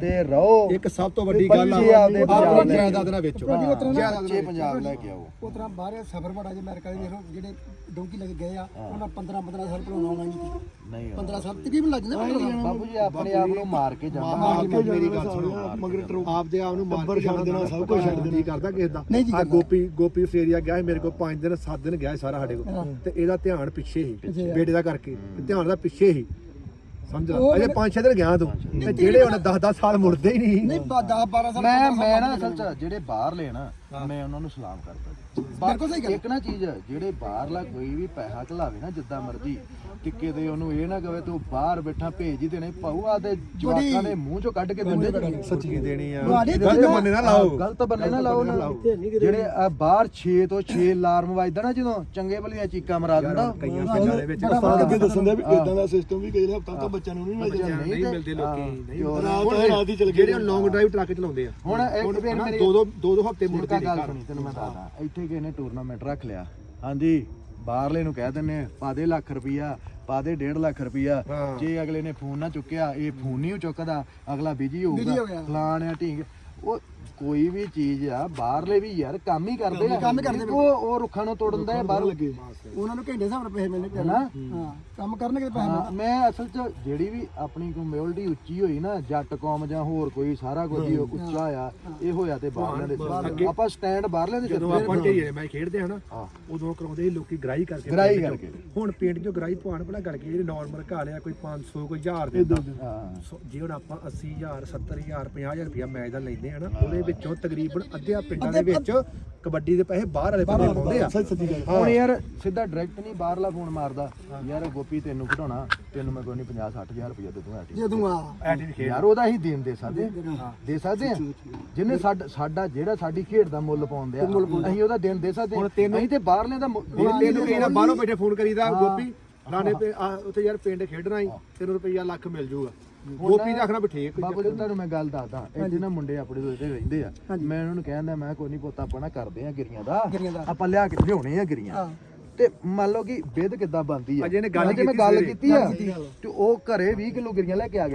ਤੇ ਰਹੋ। ਇੱਕ ਸਭ ਤੋਂ ਵੱਡੀ ਗੱਲ ਆ ਬੱਚੇ ਆਪਦੇ ਆਪਣੀ ਪੰਜਾਬ ਲੈ ਜਾਇਦਾਦ ਨਾਲ ਵੇਚੋ। ਬੱਚੇ ਪੰਜਾਬ ਲੈ ਕੇ ਆਓ। ਉਹ ਤਰ੍ਹਾਂ ਬਾਹਰ ਸਫਰ ਬੜਾ ਜੇ ਅਮਰੀਕਾ ਦੇ ਵੇਖੋ ਜਿਹੜੇ ਡੋਂਕੀ ਲੈ ਕੇ ਗਏ ਆ ਉਹਨਾਂ 15 15 ਸਾਲ ਪਹਿਲਾਂ ਆਉਣਾ ਨਹੀਂ ਸੀ। ਨਹੀਂ 15 ਸਾਲ ਤਕਰੀਬਨ ਲੱਗ ਜਾਂਦੇ। ਬਾਬੂ ਜੀ ਆਪਣੇ ਆਪ ਨੂੰ ਮਾਰ ਕੇ ਜਾਂਦਾ ਮੇਰੀ ਗੱਲ ਸੁਣੋ। ਮਗਰ ਟਰੂ ਆਪਦੇ ਆਪ ਨੂੰ ਮਾਰ ਕੇ ਛੱਡ ਦੇਣਾ, ਸਭ ਕੁਛ ਛੱਡ ਦੇਣਾ। ਨਹੀਂ ਕਰਦਾ ਕਿਸੇ ਦਾ ਨਹੀਂ ਜੀ ਆ। ਗੋਪੀ ਗੋਪੀ ਆਸਟ੍ਰੇਲੀਆ ਗਿਆ ਸੀ ਮੇਰੇ ਕੋਲ 5 ਦਿਨ 7 ਦਿਨ ਗਿਆ ਸੀ ਸਾਰਾ ਸਾਡੇ ਕੋਲ। ਤੇ ਇਹਦਾ ਧਿਆਨ ਪਿੱਛੇ ਹੀ ਬੇਟੇ ਦਾ ਕਰਕੇ। ਧਿਆਨ ਦਾ ਪਿੱਛੇ ਹੀ ਸਮਝ। ਅਜੇ 5-6 ਦਿਨ ਗਿਆ ਤੂੰ। ਤੇ ਜਿਹੜੇ ਹੁਣ 10-10 ਸਾਲ ਮੁੜਦੇ ਹੀ ਨਹੀਂ। ਨਹੀਂ 10 12 ਸਾਲ ਮੈਂ ਮੈਂ ਨਾ ਅਸਲ ਚ ਜਿਹੜੇ ਬਾਹਰ ਲੈਣਾ ਮੈਂ ਉਹਨਾਂ ਨੂੰ ਸਲਾਮ ਕਰਦਾ ਬਿਲਕੁਲ ਸਹੀ ਗੱਲ ਇੱਕ ਨਾ ਚੀਜ਼ ਹੈ, ਜਿਹੜੇ ਬਾਹਰਲਾ ਕੋਈ ਵੀ ਪੈਸਾ ਘਲਾਵੇ ਨਾ ਜਿੱਦਾਂ ਮਰਜ਼ੀ ਟਿੱਕੇ ਦੇ ਉਹਨੂੰ ਇਹ ਨਾ ਕਵੇ ਤੂੰ ਬਾਹਰ ਬੈਠਾ ਭੇਜ ਹੀ ਦੇਣੇ ਭਾਊ ਆ ਦੇ ਜਵਾਕਾਂ ਦੇ ਮੂੰਹ ਚੋਂ ਕੱਢ ਕੇ ਦਿੰਦੇ ਸੱਚੀ ਦੇਣੀ ਆ। ਗਲਤ ਬੰਨੇ ਨਾ ਲਾਓ। ਗਲਤ ਬੰਨੇ ਨਾ ਲਾਓ ਨਾ ਜਿਹੜੇ ਆ ਬਾਹਰ 6 ਤੋਂ 6 ਅਲਾਰਮ ਵੱਜਦਾ ਨਾ ਜਦੋਂ ਚੰਗੇ ਭਲੀਆਂ ਚੀਕਾਂ ਮਰਾ ਦਿੰਦਾ। ਕਈਆਂ ਪਿੰਡਾਂ ਦੇ ਵਿੱਚ ਉਸਤਾਦ ਅੱਗੇ ਦੱਸਣ ਦਿਆ ਵੀ ਇਦਾਂ ਦਾ ਸਿਸਟਮ ਵੀ ਕਈ ਹਫ਼ਤਾ ਤਾਂ ਬੱਚਿਆਂ ਨੂੰ ਨਹੀਂ ਮਿਲਦਾ ਨਹੀਂ ਮਿਲਦੇ। ਲੋਕੀ ਨਹੀਂ ਰਾਤ ਹੈ ਰਾਤ ਹੀ ਚਲ ਗਏ ਜਿਹੜੇ ਲੌਂਗ ਡਰਾਈਵ ਟਰੱਕ ਚਲਾਉਂਦੇ ਆ। ਹੁਣ ਇੱਕ ਫਿਰ ਹਨਾ, ਮੇਰੀ ਦੋ ਦੋ ਦੋ ਦੋ ਹਫ਼ਤੇ ਮੁੜਦੇ ਮੁਰਗਾ ਨੇ ਗੱਲ ਸੁਣੀ ਤੈਨੂੰ ਮੈਂ ਦੱਸਦਾ। ਇੱਥੇ ਕਿਸੇ ਨੇ ਟੂਰਨਾਮੈਂਟ ਰੱਖ ਲਿਆ। ਹਾਂਜੀ ਬਾਹਰਲੇ ਨੂੰ ਕਹਿ ਦਿੰਨੇ ਪਾ ਦੇ ਲੱਖ ਰੁਪਈਆ। ਪਾ ਦੇ 1.5 ਲੱਖ ਰੁਪਈਆ। ਹਾਂ। ਜੇ ਅਗਲੇ ਨੇ ਫੋਨ ਨਾ ਚੁੱਕਿਆ ਇਹ ਫੋਨ ਨਹੀਂ ਚੁੱਕਦਾ ਅਗਲਾ ਬਿਜ਼ੀ ਹੋਊਗਾ। ਫਲਾਣ ਆ ਢੀਂਗ ਉਹ ਕੋਈ ਵੀ ਚੀਜ਼ ਆ ਬਾਹਰਲੇ ਵੀ ਯਾਰ ਕੰਮ ਹੀ ਕਰਦੇ ਆ। ਕੰਮ ਕਰਦੇ ਉਹ ਉਹ ਰੁੱਖਾਂ ਨੂੰ ਤੋੜਨ ਦਾ ਬਾਹਰ। ਲੱਗੇ। ਉਹਨਾਂ ਨੂੰ ਘੰਟੇ ਹਿਸਾਬ ਨਾਲ ਪੈਸੇ ਮਿਲਣੇ ਹੈਨਾ? ਹਾਂ ਕੰਮ ਕਰਨਗੇ ਤੇ ਪੈਸੇ ਹਾਂ, ਮੈਂ ਅਸਲ 'ਚ ਜਿਹੜੀ ਵੀ ਆਪਣੀ ਕਮਿਊਨਿਟੀ ਉੱਚੀ ਹੋਈ ਨਾ ਜੱਟ ਕੌਮ ਜਾਂ ਹੋਰ ਕੋਈ ਸਾਰਾ ਕੁਝ ਹੀ ਉੱਚਾ ਆ ਇਹ ਹੋਇਆ ਤੇ ਬਾਹਰਲਿਆਂ ਦੇ ਸਿਰ। ਆਪਾਂ ਸਟੈਂਡ ਬਾਹਰਲਿਆਂ ਦੇ ਸਿਰ ਜਦੋਂ ਤੇ ਆਪਾਂ ਢੇਰੇ ਮੈਂ ਖੇਡਦੇ ਹਨਾ ਹਾਂ। ਉਦੋਂ ਕਰਾਉਂਦੇ ਸੀ ਲੋਕੀ ਗ੍ਰਾਈ ਕਰਕੇ ਗ੍ਰਾਹੀ ਪਿੰਡ ਚੋਂ। ਕਰਕੇ। ਹੁਣ ਪਿੰਡ ਚੋਂ ਗ੍ਰਾਈ ਭਾਣ ਭਲਾ ਗੜ ਕੇ ਜਿਹੜੇ ਨਾਰਮਲ ਘਾ ਲਿਆ ਕੋਈ 500 ਕੋਈ 1000 ਦਿੰਦਾ। ਹਾਂ। ਸੋ ਜੇ ਹੁਣ ਆਪਾਂ 80000 70000 50000 ਰੁਪਇਆ ਮੈਚ ਦਾ ਲੈਂਦੇ ਆ ਨਾ ਉਹਦੇ ਵਿੱਚੋਂ ਤਕਰੀਬਨ ਅੱਧਿਆਂ ਪਿੰਡਾਂ ਦੇ ਵਿੱਚ ਕਬੱਡੀ ਦੇ ਪੈਸੇ ਬਾਹਰ ਵਾਲੇ ਬੰਦੇ ਪਾਉਂਦੇ ਆ। ਹੁਣ ਯਾਰ ਸਿੱਧਾ ਡਾਇਰੈਕਟ ਨਹੀਂ ਬਾਹਰਲਾ ਫੋਨ ਮਾਰਦਾ। ਯਾਰ ਗੋਪੀ ਤੈਨੂੰ ਘਟਾਉਣਾ ਤੈਨੂੰ ਮੈਂ ਕੋਈ ਨਹੀਂ 50 60000 ਰੁਪਇਆ ਦੇ ਦੂੰਗਾ ਜਦੋਂ ਆ ਵੀ ਖੇਡ। ਯਾਰ ਉਹਦਾ ਹੀ ਦੇਣ ਦੇ ਸਕਦੇ ਦੇ ਸਕਦੇ ਆ। ਜਿਹਨੇ ਸਾਡਾ ਸਾਡਾ ਜਿਹੜਾ ਸਾਡੀ ਖੇਡ ਦਾ ਮੁੱਲ ਪਾਉਂਦੇ ਆ ਅਸੀਂ ਉਹਦਾ ਦੇਣ ਦੇ ਸਕਦੇ ਹਾਂ। ਅਸੀਂ ਤੇ ਬਾਹਰਲੇ ਦਾ ਤੈਨੂੰ ਕਿਹੜਾ ਬਾਹਰੋਂ ਬੈਠੇ ਫੋਨ ਕਰੀਦਾ ਗੋਪੀ ਰਾਣੇ ਤੇ ਉੱਥੇ ਯਾਰ ਪਿੰਡ ਖੇਡਣਾ ਹੀ ਤੈਨੂੰ ਰੁਪਈਆ ਲੱਖ ਮਿਲ ਜਾਊਗਾ ਗੋਪੀ ਦਾ ਆਖਣਾ ਬਿਠੇ ਕੋਈ ਬਾਬਾ ਜੀ ਤੁਹਾਨੂੰ ਮੈਂ ਗੱਲ ਦੱਸਦਾ ਇੱਥੇ ਨਾ ਮੁੰਡੇ ਆਪਣੇ ਤੋਂ ਇੱਥੇ ਰਹਿੰਦੇ ਆ। ਮੈਂ ਉਹਨਾਂ ਨੂੰ ਕਹਿੰਦਾ ਮੈਂ ਕੋਈ ਨਹੀਂ ਪੁੱਤ ਆਪਾਂ ਨਾ ਕਰਦੇ ਆ ਗਿਰੀਆਂ ਦਾ। ਆਪਾਂ ਲਿਆ ਕੇ ਲਿਆਉਣੇ ਆ ਗਿਰੀਆਂ। ਤੇ ਮੰਨ ਲਓ ਕਿ ਵਿਧ ਕਿੱਦਾਂ ਬੰਦੀ ਆ। ਅਜੇ ਇਹਨੇ ਗੱਲ ਮੈਂ ਗੱਲ। ਕੀਤੀ ਆ। ਤੇ ਉਹ ਘਰੇ 20 ਕਿਲੋ ਗਿਰੀਆਂ ਲੈ ਕੇ ਆ ਜੀ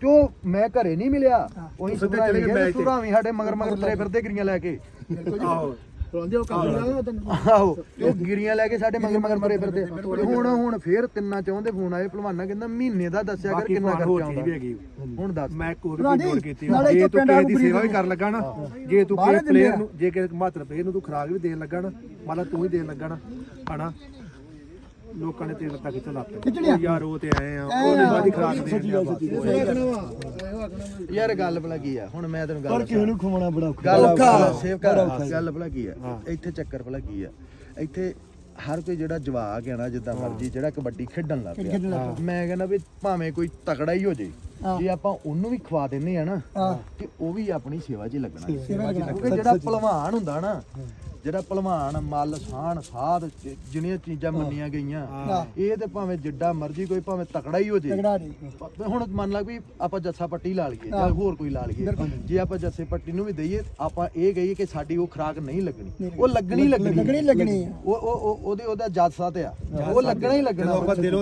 ਤੇ ਉਹ ਮੈਂ ਘਰੇ ਨਹੀਂ ਮਿਲਿਆ। ਉਹੀ ਚਲੇ ਗਏ ਗਏ। ਸੁਭਰਾ ਵੀ ਸਾਡੇ ਮਗਰ ਮਗਰ ਤੁਰੇ ਫਿਰਦੇ ਗਿਰੀਆਂ ਲੈ ਕੇ। ਰੋਂਦੇ ਉਹ ਕੰਮ ਨਾਲ ਤੈਨੂੰ ਆਹੋ ਤੇ ਉਹ ਗਿਰੀਆਂ ਲੈ ਕੇ ਸਾਡੇ ਮਗਰ ਮਗਰ ਤੁਰੇ ਫਿਰਦੇ। ਤੇ ਹੁਣ ਹੁਣ ਫੇਰ ਤਿੰਨਾਂ ਚਾਹੁੰਦੇ ਫੋਨ ਆਏ ਭਲਵਾਨਾ ਕਹਿੰਦਾ ਮਹੀਨੇ ਦਾ ਦੱਸਿਆ ਕਰ ਬਾਕੀ ਕਿੰਨਾ ਹੋਰ ਖਰਚਾ ਚੀਜ਼ ਵੀ ਆਉਂਦਾ। ਹੈਗੀ ਹੁਣ ਦੱਸ। ਮੈਂ ਕੋਈ ਭਰਾ ਵੀ ਜੀ, ਜੋੜ ਕੀਤੀ ਨਾਲੇ ਜੇ ਇੱਥੋਂ ਤੂੰ ਪਿੰਡ ਕਿਸੇ ਵਾਲੀ ਦੀ ਸੇਵਾ ਵੀ ਕਰਨ ਲੱਗਾ ਨਾ ਜੇ ਤੂੰ ਬਾਹਲੇ ਕਿਸੇ ਦਿੰਦੇ ਪਲੇਅਰ ਆ। ਨੂੰ ਜੇ ਕਿਸੇ ਮਾਤਰ ਪਲੇਅਰ ਨੂੰ ਤੂੰ ਖਰਾਕ ਵੀ ਦੇਣ ਲੱਗਾ ਨਾ ਮੰਨ ਲਾ ਤੂੰ ਹੀ ਦੇਣ ਲੱਗਾ ਨਾ ਹਨਾ? ਲੋਕਾਂ ਨੇ ਤੇਰੇ ਲੱਤਾਂ ਖਿੱਚਣ ਲੱਗ ਪਏ ਉਹ ਯਾਰ ਉਹ ਤੇ ਆਏ ਆ ਉਹਦੇ ਬਾਅਦ ਹੀ ਖਰਾਕ ਬਸ। ਯਾਰ ਗੱਲ ਭਲਾ ਕੀ ਆ? ਹੁਣ ਮੈਂ ਤੈਨੂੰ ਗੱਲ ਪਰ ਕਿਸੇ ਨੂੰ ਖਵਾਉਣਾ ਬੜਾ ਔਖਾ। ਗੱਲ ਸੇਵ ਕਰ ਗੱਲ ਭਲਾ ਕੀ ਆ? ਇੱਥੇ ਚੱਕਰ ਭਲਾ ਕੀ ਆ? ਇੱਥੇ ਹਰ ਕੋਈ ਜਿਹੜਾ ਜਵਾਕ ਹੈ ਨਾ ਜਿੱਦਾਂ ਮਰਜ਼ੀ ਜਿਹੜਾ ਕਬੱਡੀ ਖੇਡਣ ਲੱਗ ਪਿਆ। ਮੈਂ ਕਹਿੰਦਾ ਵੀ ਭਾਵੇਂ ਕੋਈ ਤਕੜਾ ਹੀ ਹੋ ਜੇ ਜੇ ਆਪਾਂ ਉਹਨੂੰ ਵੀ ਖਵਾ ਦਿੰਨੇ ਆ ਨਾ ਤੇ ਉਹ ਵੀ ਆਪਣੀ ਸੇਵਾ 'ਚ ਹੀ ਲੱਗਣਾ। ਕਿਉਂਕਿ ਜਿਹੜਾ ਪਹਿਲਵਾਨ ਹੁੰਦਾ ਨਾ ਜਿਹੜਾ ਪਹਿਲਵਾਨ ਮੱਲ ਸਾਣ ਸਾਧ ਜ- ਜਿਹੜੀਆਂ ਚੀਜ਼ਾਂ ਮੰਨੀਆਂ ਗਈਆਂ ਇਹ ਤੇ ਭਾਵੇਂ ਜਿੱਡਾ ਮਰਜ਼ੀ ਕੋਈ ਭਾਵੇਂ ਤਕੜਾ ਹੀ ਹੋ ਜੇ। ਹੁਣ ਮੰਨ ਲਾ ਵੀ ਆਪਾਂ ਜੱਸਾ ਪੱਟੀ ਲਾ ਲਈਏ ਜਾਂ ਹੋਰ ਕੋਈ ਲਾ ਲਈਏ। ਜੇ ਆਪਾਂ ਜੱਸੇ ਪੱਟੀ ਨੂੰ ਵੀ ਦਈਏ ਆਪਾਂ ਇਹ ਕਹੀਏ ਕਿ ਸਾਡੀ ਉਹ ਖਰਾਕ ਨਹੀਂ ਲੱਗਣੀ। ਉਹ ਲੱਗਣੀ ਲੱਗਣੀ। ਲੱਗਣੀ ਲੱਗਣੀ ਆ। ਉਹ ਉਹ ਉਹ- ਉਹਦੇ ਉਹਦਾ ਜੱਸਾ ਤੇ ਆ। ਉਹ ਲੱਗਣਾ ਹੀ ਲੱਗਣਾ।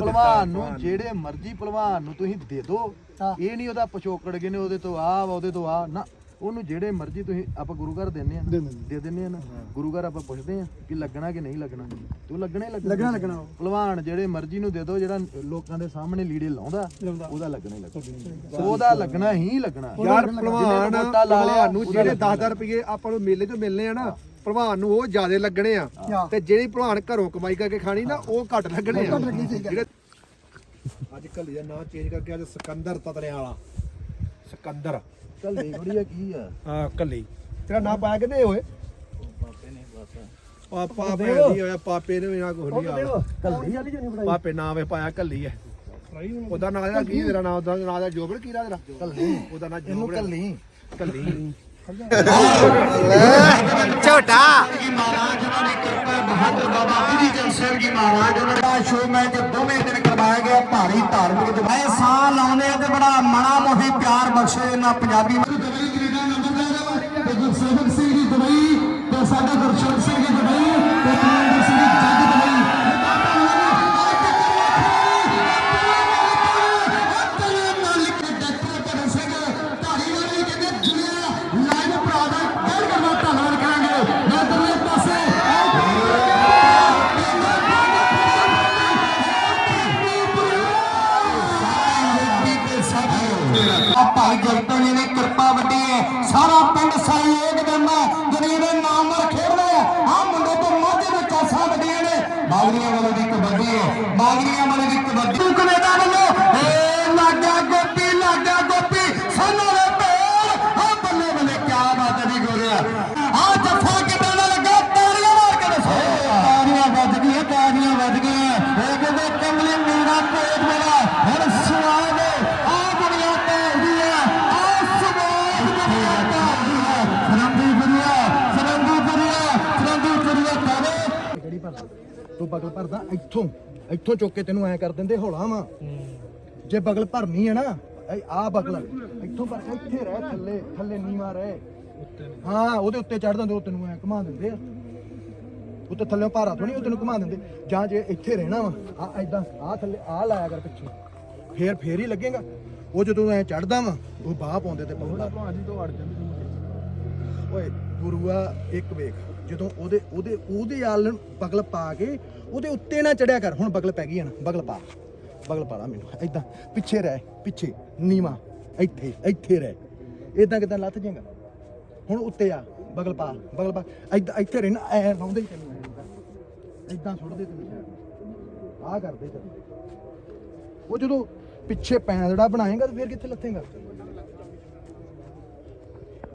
ਪਹਿਲਵਾਨ ਨੂੰ ਜਿਹੜੇ ਮਰਜ਼ੀ ਪਹਿਲਵਾਨ ਨੂੰ ਤੁਸੀਂ ਦੇ ਦਿਓ ਇਹ ਨਹੀਂ ਉਹਦਾ ਪਿਛੋਕੜ ਗਏ ਨੇ ਉਹਦੇ ਤੋਂ ਆ ਉਹਦੇ ਤੋਂ ਆ ਨਾ ਉਹਨੂੰ ਜਿਹੜੇ ਮਰਜ਼ੀ ਤੁਸੀਂ ਆਪਾਂ ਗੁਰੂ ਘਰ ਦਿੰਨੇ ਆ ਨਾ ਦੇ ਦਿੰਨੇ ਆ ਨਾ। ਗੁਰੂ ਘਰ ਆਪਾਂ ਪੁੱਛਦੇ ਆ ਕਿ ਲੱਗਣਾ ਕਿ ਨਹੀਂ ਲੱਗਣਾ। ਤੂੰ ਲੱਗਣਾ ਹੀ ਲੱਗਣਾ। ਲੱਗਣਾ ਲੱਗਣਾ ਉਹ। ਪਹਿਲਵਾਨ ਜਿਹੜੇ ਮਰਜ਼ੀ ਨੂੰ ਦੇ ਦਿਓ ਜਿਹੜਾ ਲੋਕਾਂ ਦੇ ਸਾਹਮਣੇ ਲੀੜੇ ਲਾਉਂਦਾ ਉਹਦਾ ਲੱਗਣਾ ਹੀ ਲੱਗਣਾ। ਉਹਦਾ ਲੱਗਣਾ ਹੀ ਲੱਗਣਾ। ਯਾਰ ਭਲਵਾਨ ਲਾ ਲਿਆ, ਭਲਵਾਨ ਨੂੰ ਉਹਦਾ ਜਿਹੜੇ ਲੱਗਣਾ। 10-10 ਰੁਪਏ ਆਪਾਂ ਨੂੰ ਮੇਲੇ 'ਚ ਮਿਲਨੇ ਆ ਨਾ ਭਲਵਾਨ ਨੂੰ ਉਹ ਜ਼ਿਆਦੇ ਲੱਗਣੇ ਆ। ਤੇ ਜਿਹੜੀ ਭਲਵਾਨ ਘਰੋਂ ਕਮਾਈ ਕਰਕੇ ਖਾਣੀ ਨਾ ਉਹ ਘੱਟ ਲੱਗਣੇ ਆ। ਜਿਹੜੇ ਅੱਜ ਕੱਲ੍ਹ ਦਾ ਨਾਂ ਚੇਂਜ ਕਰਕੇ ਅੱਜ ਸਿਕੰਦਰ ਤਤਲਿਆਂ ਵਾਲਾ। ਸਿਕੰਦਰ। ਚੱਲ ਬੜੀਆ ਕੀ ਆ? ਹਾਂ ਕੱਲੀ ਤੇਰਾ ਨਾਂ ਪਾਇਆ ਕਿੰਨੇ ਓਏ ਪਾਪਾ ਭੈਣ ਦੀ ਹੋਇਆ ਪਾਪੇ ਨੇ ਨਾ ਕੁਝ ਨਹੀਂ ਆ ਕੱਲੀ ਵਾਲੀ ਜਣੀ ਬਣਾਈ। ਪਾਪੇ ਨਾਂ ਵੇ ਪਾਇਆ ਕੱਲੀ ਐ ਉਹਦਾ ਨਾਂ ਇਹਦਾ ਕੀ ਤੇਰਾ ਨਾਂ ਉਹਦਾ ਨਾਂ ਦਾ ਜੋਬਨ ਕੀ ਰਾ ਤੇਰਾ? ਕੱਲੀ ਉਹਦਾ ਨਾਂ ਇਹਨੂੰ ਜੋਬਨ ਕੱਲੀ ਕੱਲੀ ਸ਼ੋ ਮੈਚ ਦੋਵੇਂ ਦਿਨ ਕਰਵਾਇਆ ਗਿਆ ਭਾਰੀ ਧਾਰਮਿਕ ਦਿਵਾਏ ਸਾਹ ਲਾਉਂਦੇ ਆ ਤੇ ਬੜਾ ਮਨਾ ਮੋਹੀ ਪਿਆਰ ਬਖਸ਼ੇ ਇਹਨਾਂ ਪੰਜਾਬੀ ਬਗਲ ਭਰਦਾ ਇੱਥੋਂ ਇੱਥੋਂ ਚੁੱਕ ਕੇ ਤੈਨੂੰ ਐ ਕਰ ਦਿੰਦੇ ਹੌਲਾ ਵਾ। ਜੇ ਬਗਲ ਭਰਨੀ ਹੈ ਨਾ ਆ ਬਗਲ ਇੱਥੋਂ ਭਰ ਕੇ ਇੱਥੇ ਰਹਿ ਥੱਲੇ ਥੱਲੇ ਨੀਵਾ ਰਹਿ। ਹਾਂ ਉਹਦੇ ਉੱਤੇ ਚੜ ਦਿੰਦੇ ਉਹ ਤੈਨੂੰ ਐ ਘੁਮਾ ਦਿੰਦੇ ਆ। ਉੱਤੇ ਥੱਲੇ ਭਾਰਾ ਤੋਂ ਨਹੀਂ ਉਹ ਤੈਨੂੰ ਘੁਮਾ ਦਿੰਦੇ। ਜਾਂ ਜੇ ਇੱਥੇ ਰਹਿਣਾ ਵਾ ਆ ਐਦਾਂ ਆ ਥੱਲੇ ਆ ਲਾਇਆ ਕਰ ਪਿੱਛੇ। ਫੇਰ ਫੇਰ ਹੀ ਲੱਗੇਗਾ। ਉਹ ਜਦੋਂ ਐ ਚੜਦਾ ਵਾ ਉਹ ਬਾਹ ਪਾਉਂਦੇ ਤੇ ਪਾਉਂਦਾ ਭਾਜੀ ਤੋਂ ਅੜ ਜਾਂਦੀ ਓਏ ਗੁਰੂਆ ਇੱਕ ਵੇਖ। ਜਦੋਂ ਉਹਦੇ ਉਹਦੇ ਉਹਦੇ ਆਲ ਬਗਲ ਪਾ ਕੇ ਉਹਦੇ ਉੱਤੇ ਨਾ ਚੜਿਆ ਕਰ। ਹੁਣ ਬਗਲ ਪੈ ਗਈ ਆ ਨਾ, ਬਗਲ ਪਾ। ਬਗਲ ਪਾ ਲਾ ਮੈਨੂੰ ਐਦਾਂ ਪਿੱਛੇ ਰਹਿ, ਪਿੱਛੇ, ਨੀਵਾ, ਇੱਥੇ ਇੱਥੇ ਰਹਿ। ਇਦਾਂ ਕਿਦਾਂ ਲੱਥ ਜਾਏਗਾ? ਹੁਣ ਉੱਤੇ ਆ, ਬਗਲ ਪਾ ਬਗਲ ਪਾ। ਐਦਾਂ ਇੱਥੇ ਰਹਿਣਾ, ਐ ਲਾਉਂਦੇ ਹੀ ਤੈਨੂੰ ਐਦਾਂ ਸੁੱਟਦੇ ਤੈਨੂੰ ਆ ਕਰਦੇ ਤੈਨੂੰ। ਉਹ ਜਦੋਂ ਪਿੱਛੇ ਪੈਂਦੜਾ ਬਣਾਏਗਾ ਤੇ ਫਿਰ ਕਿੱਥੇ ਲੱਥੇਗਾ?